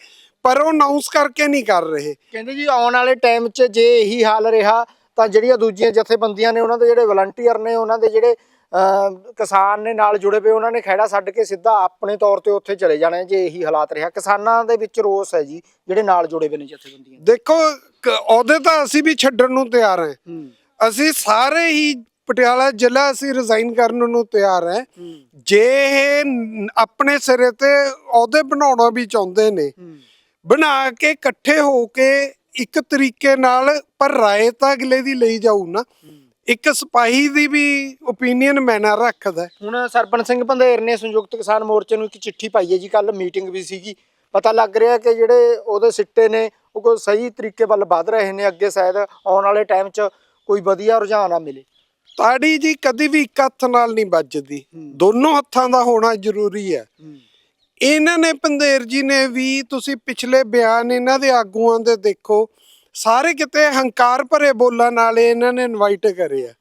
ਪਰ ਉਹ ਅਨਾਉਂਸ ਕਰਕੇ ਨਹੀਂ ਕਰ ਰਹੇ। ਕਹਿੰਦੇ ਜੀ ਆਉਣ ਵਾਲੇ ਟਾਈਮ 'ਚ ਜੇ ਇਹੀ ਹਾਲ ਰਿਹਾ ਤਾਂ ਜਿਹੜੀਆਂ ਦੂਜੀਆਂ ਜਥੇਬੰਦੀਆਂ ਨੇ ਉਹਨਾਂ ਦੇ ਜਿਹੜੇ ਵਲੰਟੀਅਰ ਨੇ ਉਹਨਾਂ ਦੇ ਜਿਹੜੇ ਕਿਸਾਨ ਨੇ ਨਾਲ ਜੁੜੇ ਪਏ ਉਹਨਾਂ ਨੇ ਖਹਿੜਾ ਛੱਡ ਕੇ ਸਿੱਧਾ ਆਪਣੇ ਤੌਰ ਤੇ ਉੱਥੇ ਚਲੇ ਜਾਣਾ ਜੇ ਇਹੀ ਹਾਲਾਤ ਰਿਹਾ। ਕਿਸਾਨਾਂ ਦੇ ਵਿੱਚ ਰੋਸ ਹੈ ਜੀ ਜਿਹੜੇ ਨਾਲ ਜੁੜੇ ਪਏ ਨੇ ਜਥੇਬੰਦੀਆਂ ਦੇਖੋ ਅਹੁਦੇ ਤਾਂ ਅਸੀਂ ਵੀ ਛੱਡਣ ਨੂੰ ਤਿਆਰ ਹਾਂ। ਅਸੀਂ ਸਾਰੇ ਹੀ ਪਟਿਆਲਾ ਜ਼ਿਲ੍ਹਾ ਅਸੀਂ ਰਿਜ਼ਾਈਨ ਕਰਨ ਨੂੰ ਤਿਆਰ ਹੈ। ਜੇ ਇਹ ਆਪਣੇ ਸਿਰੇ ਤੇ ਅਹੁਦੇ ਬਣਾਉਣਾ ਵੀ ਚਾਹੁੰਦੇ ਨੇ ਬਣਾ ਕੇ ਇਕੱਠੇ ਹੋ ਕੇ ਇੱਕ ਤਰੀਕੇ ਨਾਲ ਪਰ ਰਾਏ ਤਾਂ ਅਗਲੇ ਦੀ ਲਈ ਜਾਊ ਨਾ। ਇੱਕ ਸਿਪਾਹੀ ਦੀ ਵੀ ਓਪੀਨੀਅਨ ਮੈਨਾ ਰੱਖਦਾ। ਹੁਣ ਸਰਪੰਚ ਸਿੰਘ ਪੰਧੇਰ ਨੇ ਸੰਯੁਕਤ ਕਿਸਾਨ ਮੋਰਚੇ ਨੂੰ ਇੱਕ ਚਿੱਠੀ ਪਾਈ ਹੈ ਜੀ ਕੱਲ ਮੀਟਿੰਗ ਵੀ ਸੀਗੀ। ਪਤਾ ਲੱਗ ਰਿਹਾ ਕਿ ਜਿਹੜੇ ਉਹਦੇ ਸਿੱਟੇ ਨੇ ਉਹ ਕੋਈ ਸਹੀ ਤਰੀਕੇ ਵੱਲ ਵਧ ਰਹੇ ਨੇ ਅੱਗੇ ਸ਼ਾਇਦ ਆਉਣ ਵਾਲੇ ਟਾਈਮ 'ਚ ਕੋਈ ਵਧੀਆ ਰੁਝਾਨ ਆ ਮਿਲੇ। ਤਾੜੀ ਜੀ ਕਦੀ ਵੀ ਇੱਕ ਹੱਥ ਨਾਲ ਨਹੀਂ ਵੱਜਦੀ। ਦੋਨੋਂ ਹੱਥਾਂ ਦਾ ਹੋਣਾ ਜ਼ਰੂਰੀ ਹੈ। ਇਹਨਾਂ ਨੇ ਪੰਦੇਰ ਜੀ ਨੇ ਵੀ ਤੁਸੀਂ ਪਿਛਲੇ ਬਿਆਨ ਇਹਨਾਂ ਦੇ ਆਗੂਆਂ ਦੇ ਦੇਖੋ ਸਾਰੇ ਕਿਤੇ ਹੰਕਾਰ ਭਰੇ ਬੋਲਾਂ ਨਾਲ ਇਹਨਾਂ ਨੇ ਇਨਵਾਈਟ ਕਰੇ ਆ।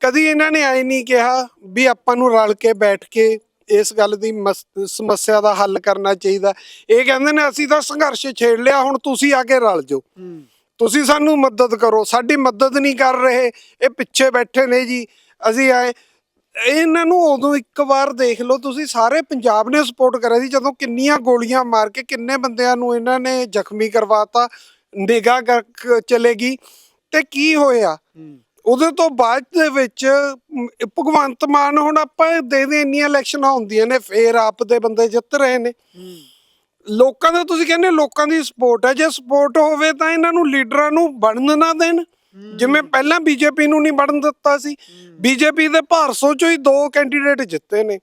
ਕਦੀ ਇਹਨਾਂ ਨੇ ਆਈ ਨਹੀਂ ਕਿਹਾ ਵੀ ਆਪਾਂ ਨੂੰ ਰਲ ਕੇ ਬੈਠ ਕੇ ਇਸ ਗੱਲ ਦੀ ਮਸ- ਸਮੱਸਿਆ ਦਾ ਹੱਲ ਕਰਨਾ ਚਾਹੀਦਾ। ਇਹ ਕਹਿੰਦੇ ਨੇ ਅਸੀਂ ਤਾਂ ਸੰਘਰਸ਼ ਛੇੜ ਲਿਆ ਹੁਣ ਤੁਸੀਂ ਆ ਕੇ ਰਲ ਜਾਓ। ਤੁਸੀਂ ਸਾਨੂੰ ਮਦਦ ਕਰੋ ਸਾਡੀ ਮਦਦ ਨਹੀਂ ਕਰ ਰਹੇ ਇਹ ਪਿੱਛੇ ਬੈਠੇ ਨੇ ਜੀ ਅਸੀਂ ਆਏ। ਇਹਨਾਂ ਨੂੰ ਉਦੋਂ ਇੱਕ ਵਾਰ ਦੇਖ ਲਓ ਤੁਸੀਂ ਸਾਰੇ ਪੰਜਾਬ ਨੇ ਸਪੋਰਟ ਕਰਿਆ ਸੀ ਜਦੋਂ ਕਿੰਨੀਆਂ ਗੋਲੀਆਂ ਮਾਰ ਕੇ ਕਿੰਨੇ ਬੰਦਿਆਂ ਨੂੰ ਇਹਨਾਂ ਨੇ ਜ਼ਖਮੀ ਕਰਵਾਤਾ ਨਿਗਾਹ ਕਰ ਚਲੇਗੀ ਤੇ ਕੀ ਹੋਇਆ? ਉਹਦੇ ਤੋਂ ਬਾਅਦ ਦੇ ਵਿੱਚ ਭਗਵੰਤ ਮਾਨ ਹੁਣ ਆਪਾਂ ਦੇ ਦੇ ਇੰਨੀਆਂ ਇਲੈਕਸ਼ਨਾਂ ਹੁੰਦੀਆਂ ਨੇ ਫੇਰ ਆਪ ਦੇ ਬੰਦੇ ਜਿੱਤ ਰਹੇ ਨੇ। ਲੋਕਾਂ ਦਾ ਤੁਸੀਂ ਕਹਿੰਦੇ ਲੋਕਾਂ ਦੀ ਸਪੋਰਟ ਹੈ। ਜੇ ਸਪੋਰਟ ਹੋਵੇ ਤਾਂ ਇਹਨਾਂ ਨੂੰ ਲੀਡਰਾਂ ਨੂੰ ਬਣਨ ਨਾ ਦੇਣ। ਜਿਵੇਂ ਪਹਿਲਾਂ ਬੀਜੇਪੀ ਨੂੰ ਨਹੀਂ ਬਣਨ ਦਿੱਤਾ ਸੀ। ਬੀਜੇਪੀ ਦੇ ਭਾਰਸੋ ਚੋਂ ਹੀ ਦੋ ਕੈਂਡੀਡੇਟ ਜਿੱਤੇ ਨੇ।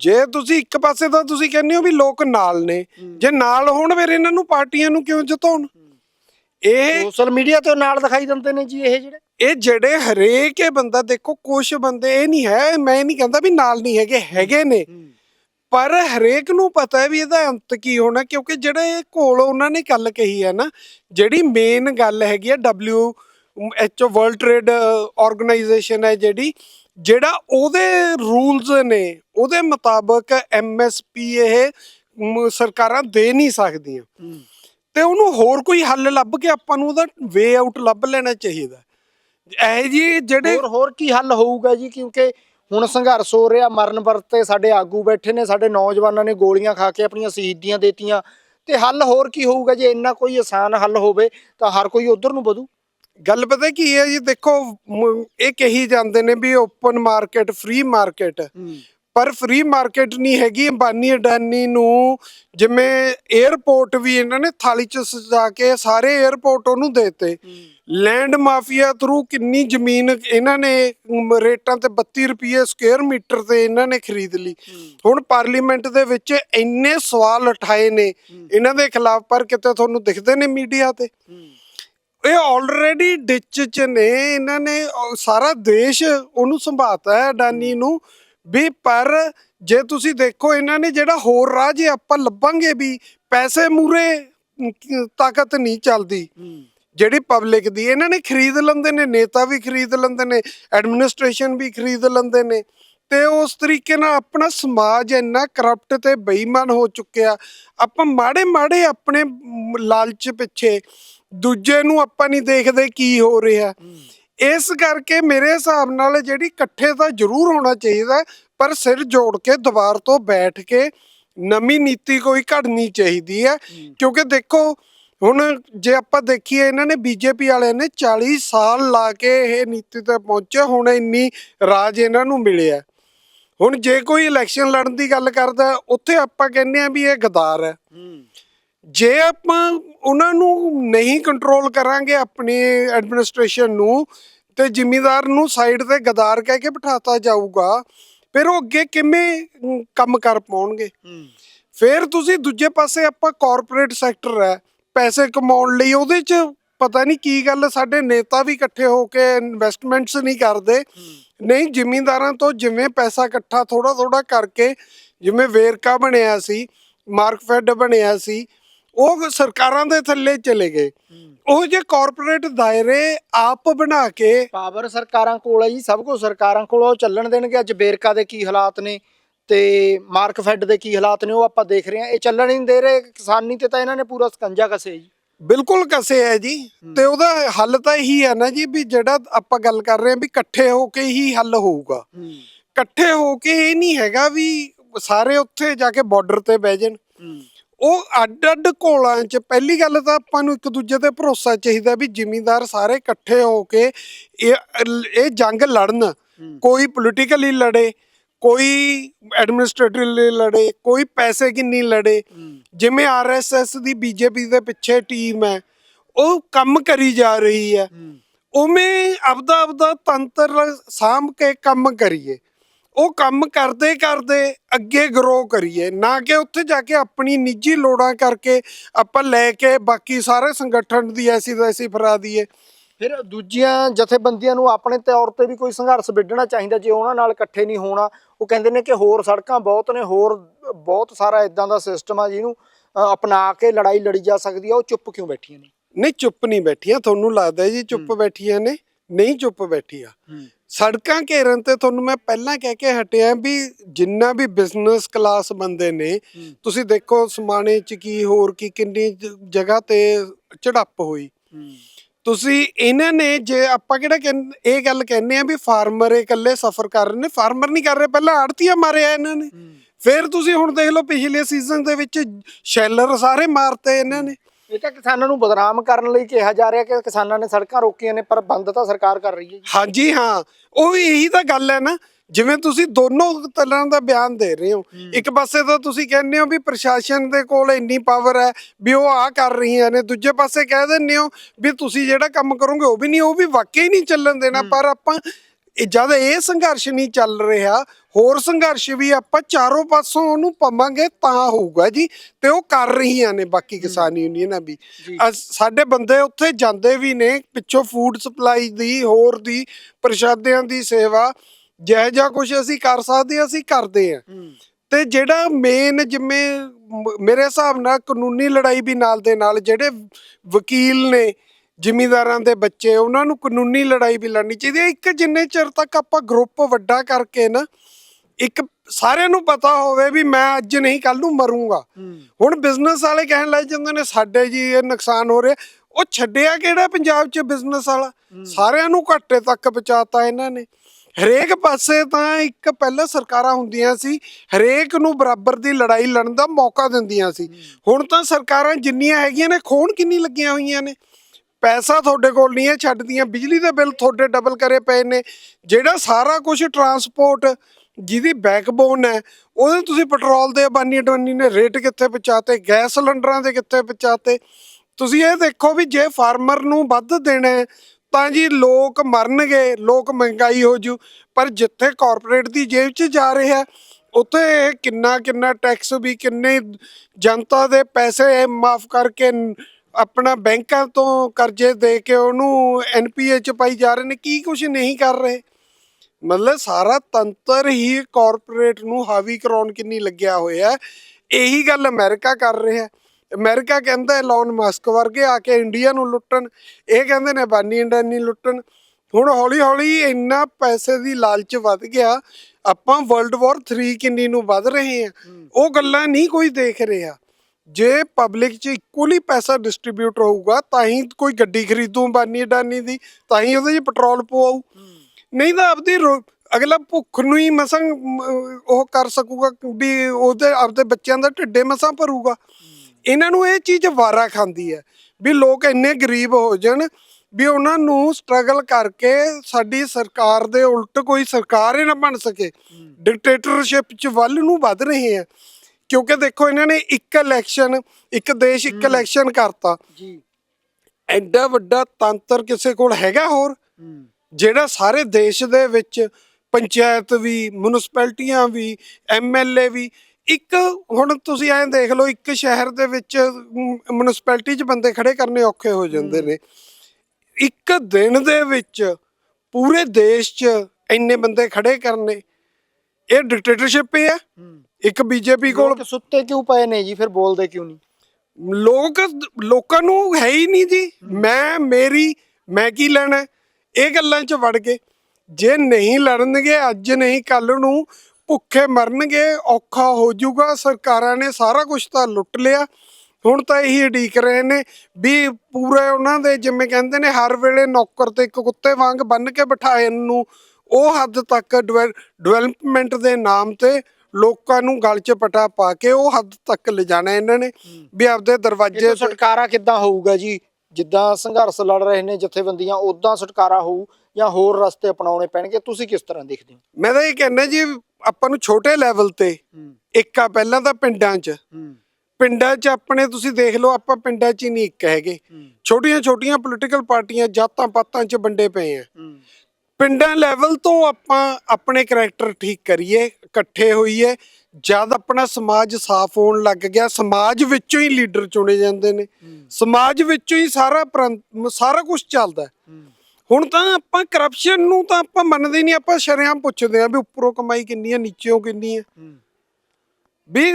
ਜੇ ਤੁਸੀਂ ਇੱਕ ਪਾਸੇ ਤਾਂ ਤੁਸੀਂ ਕਹਿੰਦੇ ਹੋ ਵੀ ਲੋਕ ਨਾਲ ਨੇ। ਜੇ ਨਾਲ ਹੋਣ ਫਿਰ ਇਹਨਾਂ ਨੂੰ ਪਾਰਟੀਆਂ ਨੂੰ ਕਿਉਂ ਜਿਤਾਉਣ? ਇਹ ਸੋਸ਼ਲ ਮੀਡੀਆ ਤੇ ਨਾਲ ਦਿਖਾਈ ਦਿੰਦੇ ਨੇ ਜੀ ਇਹ ਜਿਹੜੇ। ਇਹ ਜਿਹੜੇ ਹਰੇਕ ਇਹ ਬੰਦਾ ਦੇਖੋ ਕੁਝ ਬੰਦੇ ਇਹ ਨਹੀਂ ਹੈ ਮੈਂ ਨਹੀਂ ਕਹਿੰਦਾ ਵੀ ਨਾਲ ਨਹੀਂ ਹੈਗੇ ਹੈਗੇ ਨੇ। ਪਰ ਹਰੇਕ ਨੂੰ ਪਤਾ ਹੈ ਵੀ ਇਹਦਾ ਅੰਤ ਕੀ ਹੋਣਾ ਕਿਉਂਕਿ ਜਿਹੜੇ ਇਹ ਕੋਲ ਉਹਨਾਂ ਨੇ ਗੱਲ ਕਹੀ ਹੈ ਨਾ ਜਿਹੜੀ ਮੇਨ ਗੱਲ ਹੈਗੀ ਆ W H O world trade organisation ਹੈ ਜਿਹੜੀ ਜਿਹੜਾ ਉਹਦੇ ਰੂਲਸ ਨੇ ਉਹਦੇ ਮੁਤਾਬਕ ਐਮਐਸਪੀ ਇਹ ਸਰਕਾਰਾਂ ਦੇ ਨਹੀਂ ਸਕਦੀਆਂ। ਤੇ ਉਹਨੂੰ ਹੋਰ ਕੋਈ ਹੱਲ ਲੱਭ ਕੇ ਆਪਾਂ ਨੂੰ ਉਹਦਾ ਵੇ ਆਊਟ ਲੱਭ ਲੈਣਾ ਚਾਹੀਦਾ। ਇਹ ਜੀ ਜਿਹੜੇ ਹੋਰ ਹੋਰ ਕੀ ਹੱਲ ਹੋਊਗਾ ਜੀ? ਕਿਉਂਕਿ ਹੁਣ ਸੰਘਰਸ਼ ਹੋ ਰਿਹਾ ਮਰਨ ਵਰਤੇ ਸਾਡੇ ਆਗੂ ਬੈਠੇ ਨੇ ਸਾਡੇ ਨੌਜਵਾਨਾਂ ਨੇ ਗੋਲੀਆਂ ਖਾ ਕੇ ਆਪਣੀਆਂ ਸ਼ਹੀਦੀਆਂ ਦੇਤੀਆਂ। ਤੇ ਹੱਲ ਹੋਰ ਕੀ ਹੋਊਗਾ ਜੇ ਇੰਨਾ ਕੋਈ ਆਸਾਨ ਹੱਲ ਹੋਵੇ ਤਾਂ ਹਰ ਕੋਈ ਉਧਰ ਨੂੰ ਵਧੂ? ਗੱਲ ਪਤਾ ਕੀ ਹੈ ਜੀ ਦੇਖੋ ਮ- ਇਹ ਕਹੀ ਜਾਂਦੇ ਨੇ ਵੀ ਓਪਨ ਮਾਰਕੀਟ ਫ੍ਰੀ ਮਾਰਕੀਟ ਪਰ ਫ੍ਰੀ ਮਾਰਕੀਟ ਨਹੀਂ ਹੈਗੀ ਅੰਬਾਨੀ ਅਡਾਨੀ ਨੂੰ ਜਿਵੇਂ 에ਅਰਪੋਰਟ ਵੀ ਇਹਨਾਂ ਨੇ ਥਾਲੀ ਚ ਸਜਾ ਕੇ ਸਾਰੇ 에ਅਰਪੋਰਟ ਉਹਨੂੰ ਦੇਤੇ। ਲੈਂਡ ਮਾਫੀਆ ਥਰੂ ਕਿੰਨੀ ਜ਼ਮੀਨ ਇਹਨਾਂ ਨੇ ਰੇਟਾਂ ਤੇ 32 ਰੁਪਏ ਸਕੁਅਰ ਮੀਟਰ ਤੇ ਇਹਨਾਂ ਨੇ ਖਰੀਦ ਲਈ। ਹੁਣ ਪਾਰਲੀਮੈਂਟ ਦੇ ਵਿੱਚ ਇੰਨੇ ਸਵਾਲ ਉਠਾਏ ਨੇ ਇਹਨਾਂ ਦੇ ਖਿਲਾਫ ਪਰ ਕਿਤੇ ਤੁਹਾਨੂੰ ਦਿਖਦੇ ਨੇ ਮੀਡੀਆ ਤੇ। ਇਹ ਆਲਰੇਡੀ ਡਿਚ ਚ ਨੇ ਇਹਨਾਂ ਨੇ ਸਾਰਾ ਦੇਸ਼ ਉਹਨੂੰ ਸੰਭਾਤਾ ਹੈ ਅਡਾਨੀ ਨੂੰ। ਵੀ ਪਰ ਜੇ ਤੁਸੀਂ ਦੇਖੋ ਇਹਨਾਂ ਨੇ ਜਿਹੜਾ ਹੋਰ ਰਾਹ ਜੇ ਆਪਾਂ ਲੱਭਾਂਗੇ ਵੀ ਪੈਸੇ ਮੂਰੇ ਤਾਕਤ ਨਹੀਂ ਚੱਲਦੀ। ਜਿਹੜੀ ਪਬਲਿਕ ਦੀ ਇਹਨਾਂ ਨੇ ਖਰੀਦ ਲੈਂਦੇ ਨੇ ਨੇਤਾ ਵੀ ਖਰੀਦ ਲੈਂਦੇ ਨੇ ਐਡਮਿਨਿਸਟ੍ਰੇਸ਼ਨ ਵੀ ਖਰੀਦ ਲੈਂਦੇ ਨੇ। ਤੇ ਉਸ ਤਰੀਕੇ ਨਾਲ ਆਪਣਾ ਸਮਾਜ ਇੰਨਾ ਕਰਪਟ ਤੇ ਬੇਈਮਾਨ ਹੋ ਚੁੱਕਿਆ। ਆਪਾਂ ਮਾੜੇ ਮਾੜੇ ਆਪਣੇ ਲਾਲਚ ਪਿੱਛੇ ਦੂਜੇ ਨੂੰ ਆਪਾਂ ਨਹੀਂ ਦੇਖਦੇ ਕੀ ਹੋ ਰਿਹਾ। ਇਸ ਕਰਕੇ ਮੇਰੇ ਹਿਸਾਬ ਨਾਲ ਜਿਹੜੀ ਇਕੱਠੇ ਤਾਂ ਜ਼ਰੂਰ ਹੋਣਾ ਚਾਹੀਦਾ ਪਰ ਸਿਰ ਜੋੜ ਕੇ ਦੁਬਾਰ ਤੋਂ ਬੈਠ ਕੇ ਨਵੀਂ ਨੀਤੀ ਕੋਈ ਘੜਨੀ ਚਾਹੀਦੀ ਹੈ। ਕਿਉਂਕਿ ਦੇਖੋ ਹੁਣ ਜੇ ਆਪਾਂ ਦੇਖੀਏ ਇਹਨਾਂ ਨੇ ਬੀਜੇਪੀ ਵਾਲਿਆਂ ਨੇ 40 ਸਾਲ ਲਾ ਕੇ ਇਹ ਨੀਤੀ ਤੇ ਪਹੁੰਚੇ ਹੁਣ ਇੰਨੀ ਰਾਜ ਇਹਨਾਂ ਨੂੰ ਮਿਲਿਆ। ਹੁਣ ਜੇ ਕੋਈ ਇਲੈਕਸ਼ਨ ਲੜਨ ਦੀ ਗੱਲ ਕਰਦਾ ਉੱਥੇ ਆਪਾਂ ਕਹਿੰਦੇ ਆ ਵੀ ਇਹ ਗਦਾਰ ਹੈ। ਜੇ ਆਪਾਂ ਉਹਨਾਂ ਨੂੰ ਨਹੀਂ ਕੰਟਰੋਲ ਕਰਾਂਗੇ ਆਪਣੀ ਐਡਮਿਨਿਸਟ੍ਰੇਸ਼ਨ ਨੂੰ ਤੇ ਜ਼ਿਮੀਦਾਰ ਨੂੰ ਸਾਈਡ ਤੇ ਗਦਾਰ ਕਹਿ ਕੇ ਬਿਠਾਤਾ ਜਾਊਗਾ ਫਿਰ ਉਹ ਅੱਗੇ ਕਿਵੇਂ ਕੰਮ ਕਰ ਪਾਉਣਗੇ? ਫਿਰ ਤੁਸੀਂ ਦੂਜੇ ਪਾਸੇ ਆਪਾਂ ਕਾਰਪੋਰੇਟ ਸੈਕਟਰ ਹੈ ਪੈਸੇ ਕਮਾਉਣ ਲਈ ਉਹਦੇ 'ਚ ਪਤਾ ਨਹੀਂ ਕੀ ਗੱਲ ਸਾਡੇ ਨੇਤਾ ਵੀ ਇਕੱਠੇ ਹੋ ਕੇ ਇਨਵੈਸਟਮੈਂਟਸ ਨਹੀਂ ਕਰਦੇ। ਨਹੀਂ ਜ਼ਿਮੀਂਦਾਰਾਂ ਤੋਂ ਜਿਵੇਂ ਪੈਸਾ ਇਕੱਠਾ ਥੋੜਾ ਥੋੜਾ ਕਰਕੇ ਜਿਵੇਂ ਵੇਰਕਾ ਬਣਿਆ ਸੀ ਮਾਰਕਫੈਡ ਬਣਿਆ ਸੀ ਉਹ ਸਰਕਾਰਾਂ ਦੇ ਥੱਲੇ ਚਲੇ ਗਏ। ਉਹ ਜੇ ਕਾਰਪੋਰੇਟ ਦਾਇਰੇ ਆਪ ਬਣਾ ਕੇ ਪਾਵਰ ਸਰਕਾਰਾਂ ਕੋਲ ਹੈ ਜੀ ਸਭ ਕੁਝ ਸਰਕਾਰਾਂ ਕੋਲ ਉਹ ਚੱਲਣ ਦੇਣਗੇ। ਅੱਜ ਬੇਰਕਾ ਦੇ ਕੀ ਹਾਲਾਤ ਨੇ ਤੇ ਮਾਰਕਫੈਡ ਦੇ ਕੀ ਹਾਲਾਤ ਨੇ ਉਹ ਆਪਾਂ ਦੇਖ ਰਹੇ ਹਾਂ। ਇਹ ਚੱਲਣ ਹੀ ਨਹੀਂ ਦੇ ਰਹੇ ਕਿਸਾਨੀ ਤੇ ਤਾਂ ਇਹਨਾਂ ਨੇ ਪੂਰਾ ਸਕੰਜਾ ਕਸੇ ਜੀ। ਬਿਲਕੁਲ ਕਸੇ ਹੈ ਜੀ। ਤੇ ਉਹਦਾ ਹੱਲ ਤਾਂ ਇਹੀ ਹੈ ਨਾ ਜੀ ਵੀ ਜਿਹੜਾ ਆਪਾਂ ਗੱਲ ਕਰ ਰਹੇ ਹਾਂ ਵੀ ਇਕੱਠੇ ਹੋ ਕੇ ਹੀ ਹੱਲ ਹੋਊਗਾ। ਇਕੱਠੇ ਹੋ ਕੇ ਇਹ ਨਹੀਂ ਹੈਗਾ ਵੀ ਸਾਰੇ ਉੱਥੇ ਜਾ ਕੇ ਬਾਰਡਰ ਤੇ ਬਹਿ ਜਾਣ। ਉਹ ਅੱਡ ਅੱਡ ਕੋਲਾਂ 'ਚ ਪਹਿਲੀ ਗੱਲ ਤਾਂ ਆਪਾਂ ਨੂੰ ਇੱਕ ਦੂਜੇ ਤੇ ਭਰੋਸਾ ਚਾਹੀਦਾ ਵੀ ਜ਼ਿਮੀਂਦਾਰ ਸਾਰੇ ਇਕੱਠੇ ਹੋ ਕੇ ਇਹ ਇਹ ਜੰਗ ਲੜਨ। ਕੋਈ ਪੋਲੀਟੀਕਲੀ ਲੜੇ ਕੋਈ ਐਡਮਿਨਿਸਟ੍ਰੇਟਿਵਲੀ ਲੜੇ ਕੋਈ ਪੈਸੇ ਕਿੰਨੀ ਲੜੇ। ਜਿਵੇਂ ਆਰਐਸਐਸ ਦੀ ਬੀਜੇਪੀ ਦੇ ਪਿੱਛੇ ਟੀਮ ਹੈ ਉਹ ਕੰਮ ਕਰੀ ਜਾ ਰਹੀ ਹੈ। ਉਵੇਂ ਆਪਦਾ ਆਪਦਾ ਤੰਤਰ ਸਾਂਭ ਕੇ ਕੰਮ ਕਰੀਏ। ਉਹ ਕੰਮ ਕਰਦੇ ਕਰਦੇ ਅੱਗੇ ਗਰੋ ਕਰੀਏ ਨਾ ਕਿ ਉੱਥੇ ਜਾ ਕੇ ਆਪਣੀ ਨਿੱਜੀ ਲੋੜਾਂ ਕਰਕੇ ਆਪਾਂ ਲੈ ਕੇ ਬਾਕੀ ਸਾਰੇ ਸੰਗਠਨ ਦੀ ਐਸੀ ਤੈਸੀ ਫਰਾ ਦਈਏ। ਫਿਰ ਦੂਜੀਆਂ ਜਥੇਬੰਦੀਆਂ ਨੂੰ ਆਪਣੇ ਤੌਰ ਤੇ ਵੀ ਕੋਈ ਸੰਘਰਸ਼ ਵਿੱਢਣਾ ਚਾਹੀਦਾ ਜੇ ਉਹਨਾਂ ਨਾਲ ਇਕੱਠੇ ਨਹੀਂ ਹੋਣਾ ਉਹ ਕਹਿੰਦੇ ਨੇ ਕਿ ਹੋਰ ਸੜਕਾਂ ਬਹੁਤ ਨੇ ਹੋਰ ਬਹੁਤ ਸਾਰਾ ਇਦਾਂ ਦਾ ਸਿਸਟਮ ਆ ਜਿਹਨੂੰ ਅਪਣਾ ਕੇ ਲੜਾਈ ਲੜੀ ਜਾ ਸਕਦੀ ਆ ਉਹ ਚੁੱਪ ਕਿਉਂ ਬੈਠੀਆਂ ਨੇ? ਨਹੀਂ ਚੁੱਪ ਨਹੀਂ ਬੈਠੀਆਂ ਤੁਹਾਨੂੰ ਲੱਗਦਾ ਜੀ ਚੁੱਪ ਬੈਠੀਆਂ ਨੇ ਨਹੀਂ ਚੁੱਪ ਬੈਠੀਆਂ। ਸੜਕਾਂ ਘੇਰਨ ਤੇ ਤੁਹਾਨੂੰ ਮੈਂ ਪਹਿਲਾਂ ਕਹਿ ਕੇ ਹਟਿਆ ਵੀ ਜਿੰਨਾ ਵੀ ਬਿਜ਼ਨਸ ਕਲਾਸ ਬੰਦੇ ਨੇ ਤੁਸੀਂ ਦੇਖੋ ਸਮਾਣੇ ਚ ਕੀ ਹੋਰ ਕੀ ਕਿੰਨੀ ਜ- ਜਗ੍ਹਾ ਤੇ ਝੜਪ ਹੋਈ। ਤੁਸੀਂ ਇਹਨਾਂ ਨੇ ਜੇ ਆਪਾਂ ਕਿਹੜਾ ਕਹਿੰ- ਇਹ ਗੱਲ ਕਹਿੰਦੇ ਆ ਵੀ ਫਾਰਮਰ ਇਕੱਲੇ ਸਫਰ ਕਰ ਰਹੇ ਨੇ ਫਾਰਮਰ ਨਹੀਂ ਕਰ ਰਹੇ ਪਹਿਲਾਂ ਆੜਤੀਆ ਮਾਰਿਆ ਇਹਨਾਂ ਨੇ। ਫਿਰ ਤੁਸੀਂ ਹੁਣ ਦੇਖ ਲਓ ਪਿਛਲੇ ਸੀਜ਼ਨ ਦੇ ਵਿੱਚ ਸ਼ੈਲਰ ਸਾਰੇ ਮਾਰਤੇ ਇਹਨਾਂ ਨੇ। ਇਹ ਤਾਂ ਕਿਸਾਨਾਂ ਨੂੰ ਬਦਨਾਮ ਕਰਨ ਲਈ ਕਿਹਾ ਜਾ ਰਿਹਾ ਕਿ ਕਿਸਾਨਾਂ ਨੇ ਸੜਕਾਂ ਰੋਕੀਆਂ ਨੇ ਪਰ ਬੰਦ ਤਾਂ ਸਰਕਾਰ ਕਰ ਰਹੀ ਹੈ ਜੀ। ਹਾਂਜੀ ਹਾਂ। ਉਹ ਵੀ ਇਹੀ ਤਾਂ ਗੱਲ ਹੈ ਨਾ ਜਿਵੇਂ ਤੁਸੀਂ ਦੋਨੋਂ ਤਰ੍ਹਾਂ ਦਾ ਬਿਆਨ ਦੇ ਰਹੇ ਹੋ। ਇੱਕ ਪਾਸੇ ਤਾਂ ਤੁਸੀਂ ਕਹਿੰਦੇ ਹੋ ਵੀ ਪ੍ਰਸ਼ਾਸਨ ਦੇ ਕੋਲ ਇੰਨੀ ਪਾਵਰ ਹੈ ਵੀ ਉਹ ਆ ਕਰ ਰਹੀਆਂ ਨੇ ਦੂਜੇ ਪਾਸੇ ਕਹਿ ਦਿੰਦੇ ਹੋ ਵੀ ਤੁਸੀਂ ਜਿਹੜਾ ਕੰਮ ਕਰੋਗੇ ਉਹ ਵੀ ਨਹੀਂ ਉਹ ਵੀ ਵਾਕਈ ਨਹੀਂ ਚੱਲਣ ਦੇਣਾ। ਪਰ ਆਪਾਂ ਇਹ ਜਦ ਇਹ ਸੰਘਰਸ਼ ਨਹੀਂ ਚੱਲ ਰਿਹਾ ਹੋਰ ਸੰਘਰਸ਼ ਵੀ ਆਪਾਂ ਚਾਰੋਂ ਪਾਸੋਂ ਉਹਨੂੰ ਪਵਾਂਗੇ ਤਾਂ ਹੋਊਗਾ ਜੀ। ਤੇ ਉਹ ਕਰ ਰਹੀਆਂ ਨੇ ਬਾਕੀ ਕਿਸਾਨ ਯੂਨੀਅਨਾਂ ਵੀ। ਅਸ- ਸਾਡੇ ਬੰਦੇ ਉੱਥੇ ਜਾਂਦੇ ਵੀ ਨੇ ਪਿੱਛੋਂ ਫੂਡ ਸਪਲਾਈ ਦੀ ਹੋਰ ਦੀ ਪ੍ਰਸ਼ਾਦਿਆਂ ਦੀ ਸੇਵਾ ਜਿਹੋ ਜਿਹਾ ਕੁਝ ਅਸੀਂ ਕਰ ਸਕਦੇ ਹਾਂ, ਅਸੀਂ ਕਰਦੇ ਹਾਂ। ਤੇ ਜਿਹੜਾ ਮੇਨ ਜਿਵੇਂ ਮ- ਮੇਰੇ ਹਿਸਾਬ ਨਾਲ ਕਾਨੂੰਨੀ ਲੜਾਈ ਵੀ ਨਾਲ ਦੇ ਨਾਲ ਜਿਹੜੇ ਵਕੀਲ ਨੇ ਜ਼ਿਮੀਂਦਾਰਾਂ ਦੇ ਬੱਚੇ ਉਹਨਾਂ ਨੂੰ ਕਾਨੂੰਨੀ ਲੜਾਈ ਵੀ ਲੜਨੀ ਚਾਹੀਦੀ ਹੈ। ਇੱਕ ਜਿੰਨੇ ਚਿਰ ਤੱਕ ਆਪਾਂ ਗਰੁੱਪ ਵੱਡਾ ਕਰਕੇ ਨਾ ਇੱਕ ਸਾਰਿਆਂ ਨੂੰ ਪਤਾ ਹੋਵੇ ਵੀ ਮੈਂ ਅੱਜ ਨਹੀਂ ਕੱਲ ਨੂੰ ਮਰੂੰਗਾ। ਹੁਣ ਬਿਜ਼ਨਸ ਵਾਲੇ ਕਹਿਣ ਲੱਗ ਜਾਂਦੇ ਨੇ ਸਾਡੇ ਜੀ ਇਹ ਨੁਕਸਾਨ ਹੋ ਰਿਹਾ। ਉਹ ਛੱਡਿਆ ਕਿਹੜਾ ਪੰਜਾਬ 'ਚ ਬਿਜ਼ਨਸ ਵਾਲਾ? ਸਾਰਿਆਂ ਨੂੰ ਘਾਟੇ ਤੱਕ ਪਹੁੰਚਾਤਾ ਇਹਨਾਂ ਨੇ। ਹਰੇਕ ਪਾਸੇ ਤਾਂ ਇੱਕ ਪਹਿਲਾਂ ਸਰਕਾਰਾਂ ਹੁੰਦੀਆਂ ਸੀ ਹਰੇਕ ਨੂੰ ਬਰਾਬਰ ਦੀ ਲੜਾਈ ਲੜਨ ਦਾ ਮੌਕਾ ਦਿੰਦੀਆਂ ਸੀ। ਹੁਣ ਤਾਂ ਸਰਕਾਰਾਂ ਜਿੰਨੀਆਂ ਹੈਗੀਆਂ ਨੇ ਖੋਣ ਕਿੰਨੀ ਲੱਗੀਆਂ ਹੋਈਆਂ ਨੇ। ਪੈਸਾ ਤੁਹਾਡੇ ਕੋਲ ਨਹੀਂ ਹੈ, ਛੱਡਦੀਆਂ। ਬਿਜਲੀ ਦੇ ਬਿੱਲ ਤੁਹਾਡੇ ਡਬਲ ਕਰੇ ਪਏ ਨੇ। ਜਿਹੜਾ ਸਾਰਾ ਕੁਝ ਟਰਾਂਸਪੋਰਟ ਜਿਹਦੀ ਬੈਕਬੋਨ ਹੈ, ਉਹਦੇ ਤੁਸੀਂ ਪੈਟਰੋਲ ਦੇ ਅਬਾਨੀ ਅਡਵਾਨੀ ਨੇ ਰੇਟ ਕਿੱਥੇ ਪਹੁੰਚਾਤੇ ਗੈਸ ਸਿਲੰਡਰਾਂ ਦੇ ਕਿੱਥੇ ਪਹੁੰਚਾਤੇ? ਤੁਸੀਂ ਇਹ ਦੇਖੋ ਵੀ ਜੇ ਫਾਰਮਰ ਨੂੰ ਵੱਧ ਦੇਣਾ ਤਾਂ ਜੀ ਲੋਕ ਮਰਨਗੇ, ਲੋਕ ਮਹਿੰਗਾਈ ਹੋ ਜੂ। ਪਰ ਜਿੱਥੇ ਕਾਰਪੋਰੇਟ ਦੀ ਜੇਬ 'ਚ ਜਾ ਰਿਹਾ ਉੱਥੇ ਇਹ ਕਿੰਨਾ ਕਿੰਨਾ ਟੈਕਸ ਵੀ, ਕਿੰਨੇ ਜਨਤਾ ਦੇ ਪੈਸੇ ਮਾਫ ਕਰਕੇ ਆਪਣਾ ਬੈਂਕਾਂ ਤੋਂ ਕਰਜ਼ੇ ਦੇ ਕੇ ਉਹਨੂੰ ਐਨਪੀਏ 'ਚ ਪਾਈ ਜਾ ਰਹੇ ਨੇ ਕੀ ਕੁਝ ਨਹੀਂ ਕਰ ਰਹੇ? ਮਤਲਬ ਸਾਰਾ ਤੰਤਰ ਹੀ ਕਾਰਪੋਰੇਟ ਨੂੰ ਹਾਵੀ ਕਰਾਉਣ ਕਿੰਨੀ ਲੱਗਿਆ ਹੋਇਆ ਹੈ। ਇਹੀ ਗੱਲ ਅਮਰੀਕਾ ਕਰ ਰਿਹਾ। ਅਮਰੀਕਾ ਕਹਿੰਦਾ ਐਲਨ ਮਸਕ ਵਰਗੇ ਆ ਕੇ ਇੰਡੀਆ ਨੂੰ ਲੁੱਟਣ। ਇਹ ਕਹਿੰਦੇ ਨੇ ਬਾਨੀ ਇੰਡਾਨੀ ਲੁੱਟਣ। ਹੁਣ ਹੌਲੀ ਹੌਲੀ ਇੰਨਾ ਪੈਸੇ ਦੀ ਲਾਲਚ ਵੱਧ ਗਿਆ ਆਪਾਂ ਵਰਲਡ ਵਾਰ 3 ਕਿੰਨੀ ਨੂੰ ਵੱਧ ਰਹੇ ਹਾਂ। ਉਹ ਗੱਲਾਂ ਨਹੀਂ ਕੋਈ ਦੇਖ ਰਿਹਾ। ਜੇ ਪਬਲਿਕ 'ਚ ਇਕੁਅਲੀ ਪੈਸਾ ਡਿਸਟ੍ਰੀਬਿਊਟ ਹੋਊਗਾ ਤਾਂ ਹੀ ਕੋਈ ਗੱਡੀ ਖਰੀਦੂ ਬਾਨੀ ਡਾਨੀ ਦੀ ਤਾਂ ਹੀ ਉਹਦੇ 'ਚ ਪੈਟਰੋਲ ਪਵਾਊ। ਨਹੀਂ ਤਾਂ ਆਪਦੀ ਅਗਲਾ ਭੁੱਖ ਨੂੰ ਹੀ ਮਸਾਂ ਉਹ ਕਰ ਸਕੂਗਾ ਵੀ ਉਹਦੇ ਆਪਦੇ ਬੱਚਿਆਂ ਦਾ ਢਿੱਡੇ ਮਸਾਂ ਭਰੂਗਾ। ਇਹਨਾਂ ਨੂੰ ਇਹ ਚੀਜ਼ ਵਾਰਾ ਖਾਂਦੀ ਹੈ ਵੀ ਲੋਕ ਇੰਨੇ ਗਰੀਬ ਹੋ ਜਾਣ ਵੀ ਉਹਨਾਂ ਨੂੰ ਸਟਰਗਲ ਕਰਕੇ ਸਾਡੀ ਸਰਕਾਰ ਦੇ ਉਲਟ ਕੋਈ ਸਰਕਾਰ ਹੀ ਨਾ ਬਣ ਸਕੇ। ਡਿਕਟੇਟਰਸ਼ਿਪ ਚ ਵੱਲ ਨੂੰ ਵੱਧ ਰਹੇ ਆ। ਕਿਉਂਕਿ ਦੇਖੋ ਇਹਨਾਂ ਨੇ ਇੱਕ ਇਲੈਕਸ਼ਨ ਇੱਕ ਦੇਸ਼ ਇੱਕ ਇਲੈਕਸ਼ਨ ਕਰਤਾ। ਜੀ। ਐਡਾ ਵੱਡਾ ਤੰਤਰ ਕਿਸੇ ਕੋਲ ਹੈਗਾ ਹੋਰ? ਜਿਹੜਾ ਸਾਰੇ ਦੇਸ਼ ਦੇ ਵਿੱਚ ਪੰਚਾਇਤ ਵੀ ਮਿਊਨਿਸਪੈਲਿਟੀਆਂ ਵੀ ਐਮਐਲਏ ਵੀ ਇੱਕ ਹੁਣ ਤੁਸੀਂ ਐਂ ਦੇਖ ਲਓ ਇੱਕ ਸ਼ਹਿਰ ਦੇ ਵਿੱਚ ਮਿਊਨਿਸਪੈਲਿਟੀ 'ਚ ਬੰਦੇ ਖੜੇ ਕਰਨੇ ਔਖੇ ਹੋ ਜਾਂਦੇ ਨੇ। ਇੱਕ ਦਿਨ ਦੇ ਵਿੱਚ ਪੂਰੇ ਦੇਸ਼ 'ਚ ਇੰਨੇ ਬੰਦੇ ਖੜੇ ਕਰਨੇ। ਇਹ ਡਿਕਟੇਟਰਸ਼ਿਪ ਹੀ। ਹੈ। ਇੱਕ ਬੀਜੇਪੀ ਕੋਲ ਲੋਕ ਸੁੱਤੇ ਕਿਉਂ ਪਏ ਨੇ ਜੀ? ਫਿਰ ਬੋਲਦੇ ਕਿਉਂ ਨਹੀਂ? ਲੋਕ ਲੋਕਾਂ ਨੂੰ ਹੈ ਹੀ ਨਹੀਂ ਜੀ। ਮੈਂ ਮੇਰੀ ਮੈਂ ਕੀ ਲੈਣਾ? ਇਹ ਗੱਲਾਂ 'ਚ ਵੜ ਗਏ ਜੇ ਨਹੀਂ ਲੜਨਗੇ ਅੱਜ ਨਹੀਂ ਕੱਲ ਨੂੰ ਭੁੱਖੇ ਮਰਨਗੇ ਔਖਾ ਹੋ ਜਾਊਗਾ। ਸਰਕਾਰਾਂ ਨੇ ਸਾਰਾ ਕੁਝ ਤਾਂ ਲੁੱਟ ਲਿਆ। ਹੁਣ ਤਾਂ ਇਹੀ ਉਡੀਕ ਰਹੇ ਨੇ ਵੀ ਪੂਰੇ ਉਹਨਾਂ ਦੇ ਜਿਵੇਂ ਕਹਿੰਦੇ ਨੇ ਹਰ ਵੇਲੇ ਨੌਕਰ ਤੇ ਇੱਕ ਕੁੱਤੇ ਵਾਂਗ ਬੰਨ ਕੇ ਬਿਠਾਏ ਨੂੰ। ਉਹ ਹੱਦ ਤੱਕ ਡਿਵੈਲਪਮੈਂਟ ਦੇ ਨਾਮ ਤੇ ਲੋਕਾਂ ਨੂੰ ਗਲ 'ਚ ਪਟਾ ਪਾ ਕੇ ਉਹ ਹੱਦ ਤੱਕ ਲਿਜਾਣਾ ਇਹਨਾਂ ਨੇ ਵੀ ਆਪਦੇ ਦਰਵਾਜ਼ੇ ਛੁਟਕਾਰਾ ਕਿੱਦਾਂ ਹੋਊਗਾ ਜੀ? ਜਿੱਦਾਂ ਸੰਘਰਸ਼ ਲੜ ਰਹੇ ਨੇ ਜਥੇਬੰਦੀਆਂ ਉਦਾਂ ਛੁਟਕਾਰਾ ਹੋਊ ਜਾਂ ਹੋਰ ਰਸਤੇ ਅਪਣਾਉਣੇ ਪੈਣਗੇ? ਤੁਸੀਂ ਕਿਸ ਤਰ੍ਹਾਂ ਦੇਖਦੇ ਹੋ? ਮੈਂ ਤਾਂ ਇਹ ਕਹਿੰਦਾ ਜੀ ਆਪਾਂ ਨੂੰ ਛੋਟੇ ਲੈਵਲ ਤੇ ਇੱਕ ਆ ਪਹਿਲਾਂ ਤਾਂ ਪਿੰਡਾਂ 'ਚ। ਪਿੰਡਾਂ 'ਚ ਆਪਣੇ ਤੁਸੀਂ ਦੇਖ ਲਓ ਆਪਾਂ ਪਿੰਡਾਂ 'ਚ ਹੀ ਨਹੀਂ ਇੱਕ ਹੈਗੇ। ਛੋਟੀਆਂ ਛੋਟੀਆਂ ਪੋਲੀਟੀਕਲ ਪਾਰਟੀਆਂ ਜਾਤਾਂ ਪਾਤਾਂ 'ਚ ਵੰਡੇ ਪਏ ਆ। ਪਿੰਡਾਂ ਲੈਵਲ ਤੋਂ ਆਪਾਂ ਆਪਣੇ ਕਰੈਕਟਰ ਠੀਕ ਕਰੀਏ ਇਕੱਠੇ ਹੋਈਏ ਜਦ ਆਪਣਾ ਸਮਾਜ ਸਾਫ਼ ਹੋਣ ਲੱਗ ਗਿਆ ਸਮਾਜ ਵਿੱਚੋਂ ਹੀ ਲੀਡਰ ਚੁਣੇ ਜਾਂਦੇ ਨੇ। ਸਮਾਜ ਵਿੱਚੋਂ ਹੀ ਸਾਰਾ ਸਾਰਾ ਕੁਝ ਚੱਲਦਾ। ਹੈ। ਹੁਣ ਤਾਂ ਆਪਾਂ ਕਰਪਸ਼ਨ ਨੂੰ ਤਾਂ ਆਪਾਂ ਮੰਨਦੇ ਹੀ ਨਹੀਂ ਆਪਾਂ ਸ਼ਰੇਆਮ ਪੁੱਛਦੇ ਆ ਵੀ ਉੱਪਰੋਂ ਕਮਾਈ ਕਿੰਨੀ ਹੈ ਨੀਚੇੋਂ ਕਿੰਨੀ ਹੈ। ਵੀ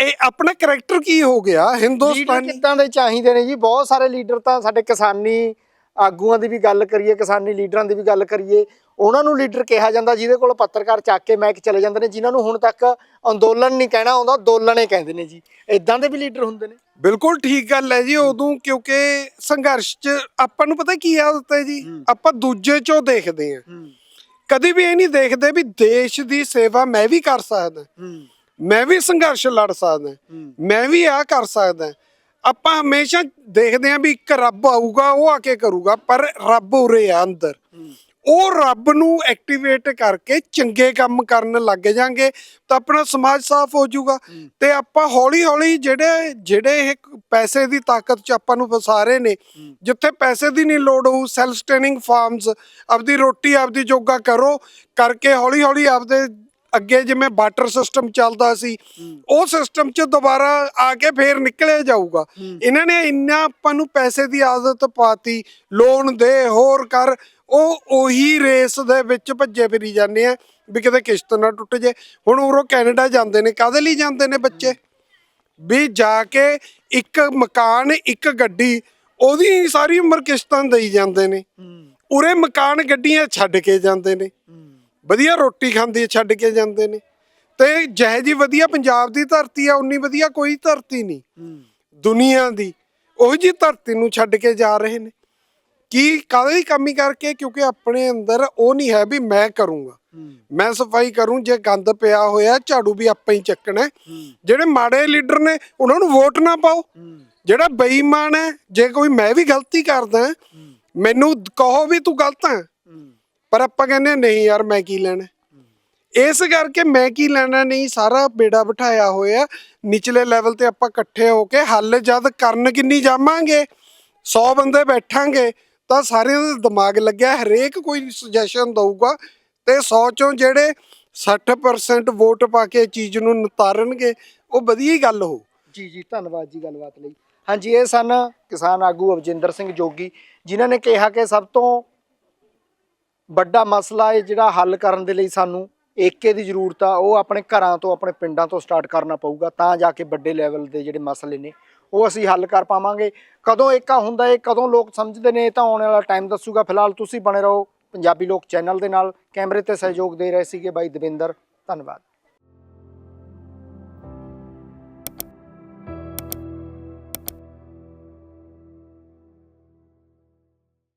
ਇਹ ਆਪਣਾ ਕਰੈਕਟਰ ਕੀ ਹੋ ਗਿਆ ਲੀਡਰ ਹਿੰਦੁਸਤਾਨੀ ਕਿੱਦਾਂ ਦੇ ਚਾਹੀਦੇ ਨੇ ਜੀ? ਬਹੁਤ ਸਾਰੇ ਲੀਡਰ ਤਾਂ ਸਾਡੇ ਕਿਸਾਨੀ ਆਗੂਆਂ ਦੀ ਵੀ ਗੱਲ ਕਰੀਏ ਕਿਸਾਨੀ ਲੀਡਰਾਂ ਦੀ ਵੀ ਗੱਲ ਕਰੀਏ ਉਹਨਾਂ ਨੂੰ ਲੀਡਰ ਕਿਹਾ ਜਾਂਦਾ ਜਿਹਦੇ ਕੋਲ ਪੱਤਰਕਾਰ ਚੱਕ ਕੇ ਮੈਕ ਚਲੇ ਜਾਂਦੇ ਨੇ ਜਿਨ੍ਹਾਂ ਨੂੰ ਹੁਣ ਤੱਕ ਅੰਦੋਲਨ ਨਹੀਂ ਕਹਿਣਾ ਆਉਂਦਾ ਹੀ ਕਹਿੰਦੇ ਨੇ ਜੀ। ਇਦਾਂ ਦੇ ਵੀ ਲੀਡਰ ਹੁੰਦੇ ਨੇ। ਬਿਲਕੁਲ ਠੀਕ ਗੱਲ ਹੈ ਜੀ ਉਦੋਂ ਕਿਉਂਕਿ ਸੰਘਰਸ਼ 'ਚ ਆਪਾਂ ਨੂੰ ਪਤਾ ਕੀ ਆਦਤ ਹੈ ਜੀ ਆਪਾਂ ਦੂਜੇ 'ਚੋਂ ਦੇਖਦੇ ਆ ਕਦੀ ਵੀ ਇਹ ਨਹੀਂ ਦੇਖਦੇ ਵੀ ਦੇਸ਼ ਦੀ ਸੇਵਾ ਮੈਂ ਵੀ ਕਰ ਸਕਦਾ। ਮੈਂ ਵੀ ਸੰਘਰਸ਼ ਲੜ ਸਕਦਾ। ਮੈਂ ਵੀ ਆ ਕਰ ਸਕਦਾ। ਆਪਾਂ ਹਮੇਸ਼ਾ ਦੇਖਦੇ ਆਂ ਵੀ ਇੱਕ ਰੱਬ ਆਊਗਾ, ਉਹ ਆ ਕੇ ਕਰੂਗਾ, ਪਰ ਰੱਬ ਉਰੇ ਆ ਅੰਦਰ। ਉਹ ਰੱਬ ਨੂੰ ਐਕਟੀਵੇਟ ਕਰਕੇ ਚੰਗੇ ਕੰਮ ਕਰਨ ਲੱਗ ਜਾਾਂਗੇ, ਤਾਂ ਆਪਣਾ ਸਮਾਜ ਸਾਫ਼ ਹੋ ਜਾਊਗਾ। ਤੇ ਆਪਾਂ ਹੌਲੀ ਹੌਲੀ ਜਿਹੜੇ ਜਿਹੜੇ ਇਹ ਪੈਸੇ ਦੀ ਤਾਕਤ ਚ ਆਪਾਂ ਨੂੰ ਫਸਾ ਰਹੇ ਨੇ, ਜਿੱਥੇ ਪੈਸੇ ਦੀ ਨਹੀਂ ਲੋੜ ਹੋਊ ਸੈਲਫ ਸਟੇਨਿੰਗ ਫਾਰਮਸ ਆਪਦੀ ਰੋਟੀ, ਆਪਦੀ ਜੋਗਾ ਕਰੋ, ਕਰਕੇ ਹੌਲੀ ਹੌਲੀ ਆਪਦੇ ਅੱਗੇ ਜਿਵੇਂ ਵਾਟਰ ਸਿਸਟਮ ਚੱਲਦਾ ਸੀ ਉਹ ਸਿਸਟਮ 'ਚ ਦੁਬਾਰਾ ਆ ਕੇ ਫੇਰ ਨਿਕਲਿਆ ਜਾਊਗਾ। ਇਹਨਾਂ ਨੇ ਇੰਨਾ ਆਪਾਂ ਨੂੰ ਪੈਸੇ ਦੀ ਆਦਤ ਪਾਤੀ ਲੋਨ ਦੇ ਹੋਰ ਕਰ ਉਹ ਉਹੀ ਰੇਸ ਦੇ ਵਿੱਚ ਭੱਜੇ ਫਿਰੀ ਜਾਂਦੇ ਆ ਵੀ ਕਿਤੇ ਕਿਸ਼ਤ ਨਾ ਟੁੱਟ ਜੇ ਹੁਣ ਉਰੋਂ ਕੈਨੇਡਾ ਜਾਂਦੇ ਨੇ ਕਾਦੇ ਲਈ ਜਾਂਦੇ ਨੇ ਬੱਚੇ? ਵੀ ਜਾ ਕੇ ਇੱਕ ਮਕਾਨ ਇੱਕ ਗੱਡੀ ਉਹਦੀ ਸਾਰੀ ਉਮਰ ਕਿਸ਼ਤਾਂ ਦੇਈ ਜਾਂਦੇ ਨੇ। ਉਰੇ ਮਕਾਨ ਗੱਡੀਆਂ ਛੱਡ ਕੇ ਜਾਂਦੇ ਨੇ। ਵਧੀਆ ਰੋਟੀ ਖਾਂਦੇ ਛੱਡ ਕੇ ਜਾਂਦੇ ਨੇ। ਤੇ ਜਿਹੇ ਜੀ ਵਧੀਆ ਪੰਜਾਬ ਦੀ ਧਰਤੀ ਆ ਉਨੀ ਵਧੀਆ ਕੋਈ ਧਰਤੀ ਨਹੀਂ। ਦੁਨੀਆ ਦੀ ਉਹੀ ਜੀ ਧਰਤੀ ਨੂੰ ਛੱਡ ਕੇ ਜਾ ਰਹੇ ਨੇ। ਕੀ ਕਾਹਦੀ ਕਮੀ ਕਰਕੇ ਕਿਉਂਕਿ ਆਪਣੇ ਅੰਦਰ ਉਹ ਨਹੀਂ ਹੈ ਵੀ ਮੈਂ ਕਰੂੰਗਾ। ਮੈਂ ਸਫ਼ਾਈ ਕਰੂੰ ਜੇ ਗੰਦ ਪਿਆ ਹੋਇਆ ਝਾੜੂ ਵੀ ਆਪਾਂ ਹੀ ਚੱਕਣਾ। ਜਿਹੜੇ ਮਾੜੇ ਲੀਡਰ ਨੇ ਉਹਨਾਂ ਨੂੰ ਵੋਟ ਨਾ ਪਾਓ। ਜਿਹੜਾ ਬੇਈਮਾਨ ਹੈ ਜੇ ਕੋਈ ਮੈਂ ਵੀ ਗਲਤੀ ਕਰਦਾ ਮੈਨੂੰ ਕਹੋ ਵੀ ਤੂੰ ਗਲਤ ਹੈ। ਪਰ ਆਪਾਂ ਕਹਿੰਦੇ ਨਹੀਂ ਯਾਰ, ਮੈਂ ਕੀ ਲੈਣਾ? ਇਸ ਕਰਕੇ ਮੈਂ ਕੀ ਲੈਣਾ ਨਹੀਂ, ਸਾਰਾ ਬੇੜਾ ਬਿਠਾਇਆ ਹੋਇਆ। ਨਿਚਲੇ ਲੈਵਲ ਤੇ ਆਪਾਂ ਇਕੱਠੇ ਹੋ ਕੇ ਹੱਲ ਜਦ ਕਰਨ ਕਿੰਨੀ ਜਾਵਾਂਗੇ 100 ਬੰਦੇ ਬੈਠਾਂਗੇ, ਤਾਂ ਸਾਰਿਆਂ ਦਾ ਦਿਮਾਗ ਲੱਗਿਆ, ਹਰੇਕ ਕੋਈ ਸੁਜੈਸ਼ਨ ਦਊਗਾ ਤੇ 100 ਚੋਂ ਜਿਹੜੇ 60% ਵੋਟ ਪਾ ਕੇ ਚੀਜ਼ ਨੂੰ ਨਿਤਾਰਨਗੇ, ਉਹ ਵਧੀਆ ਹੀ ਗੱਲ ਹੋ ਜੀ ਜੀ, ਧੰਨਵਾਦ ਜੀ ਗੱਲਬਾਤ ਲਈ। ਹਾਂਜੀ, ਇਹ ਸਨ ਕਿਸਾਨ ਆਗੂ ਅਵਜਿੰਦਰ ਸਿੰਘ ਜੋਗੀ, ਜਿਨ੍ਹਾਂ ਨੇ ਕਿਹਾ ਕਿ ਸਭ ਤੋਂ ਵੱਡਾ ਮਸਲਾ ਹੈ ਜਿਹੜਾ ਹੱਲ ਕਰਨ ਦੇ ਲਈ ਸਾਨੂੰ ਏਕੇ ਦੀ ਜ਼ਰੂਰਤ ਆ, ਉਹ ਆਪਣੇ ਘਰਾਂ ਤੋਂ, ਆਪਣੇ ਪਿੰਡਾਂ ਤੋਂ ਸਟਾਰਟ ਕਰਨਾ ਪਊਗਾ, ਤਾਂ ਜਾ ਕੇ ਵੱਡੇ ਲੈਵਲ ਦੇ ਜਿਹੜੇ ਮਸਲੇ ਨੇ, ਉਹ ਅਸੀਂ ਹੱਲ ਕਰ ਪਾਵਾਂਗੇ। ਕਦੋਂ ਏਕਾ ਹੁੰਦਾ ਹੈ ਕਦੋਂ ਲੋਕ ਸਮਝਦੇ ਨੇ, ਇਹ ਤਾਂ ਆਉਣ ਵਾਲਾ ਟਾਈਮ ਦੱਸੂਗਾ। ਫਿਲਹਾਲ ਤੁਸੀਂ ਬਣੇ ਰਹੋ ਪੰਜਾਬੀ ਲੋਕ ਚੈਨਲ ਦੇ ਨਾਲ, ਕੈਮਰੇ ਤੇ ਸਹਿਯੋਗ ਦੇ ਰਹੇ ਸੀਗੇ ਬਾਈ ਦਵਿੰਦਰ, ਧੰਨਵਾਦ।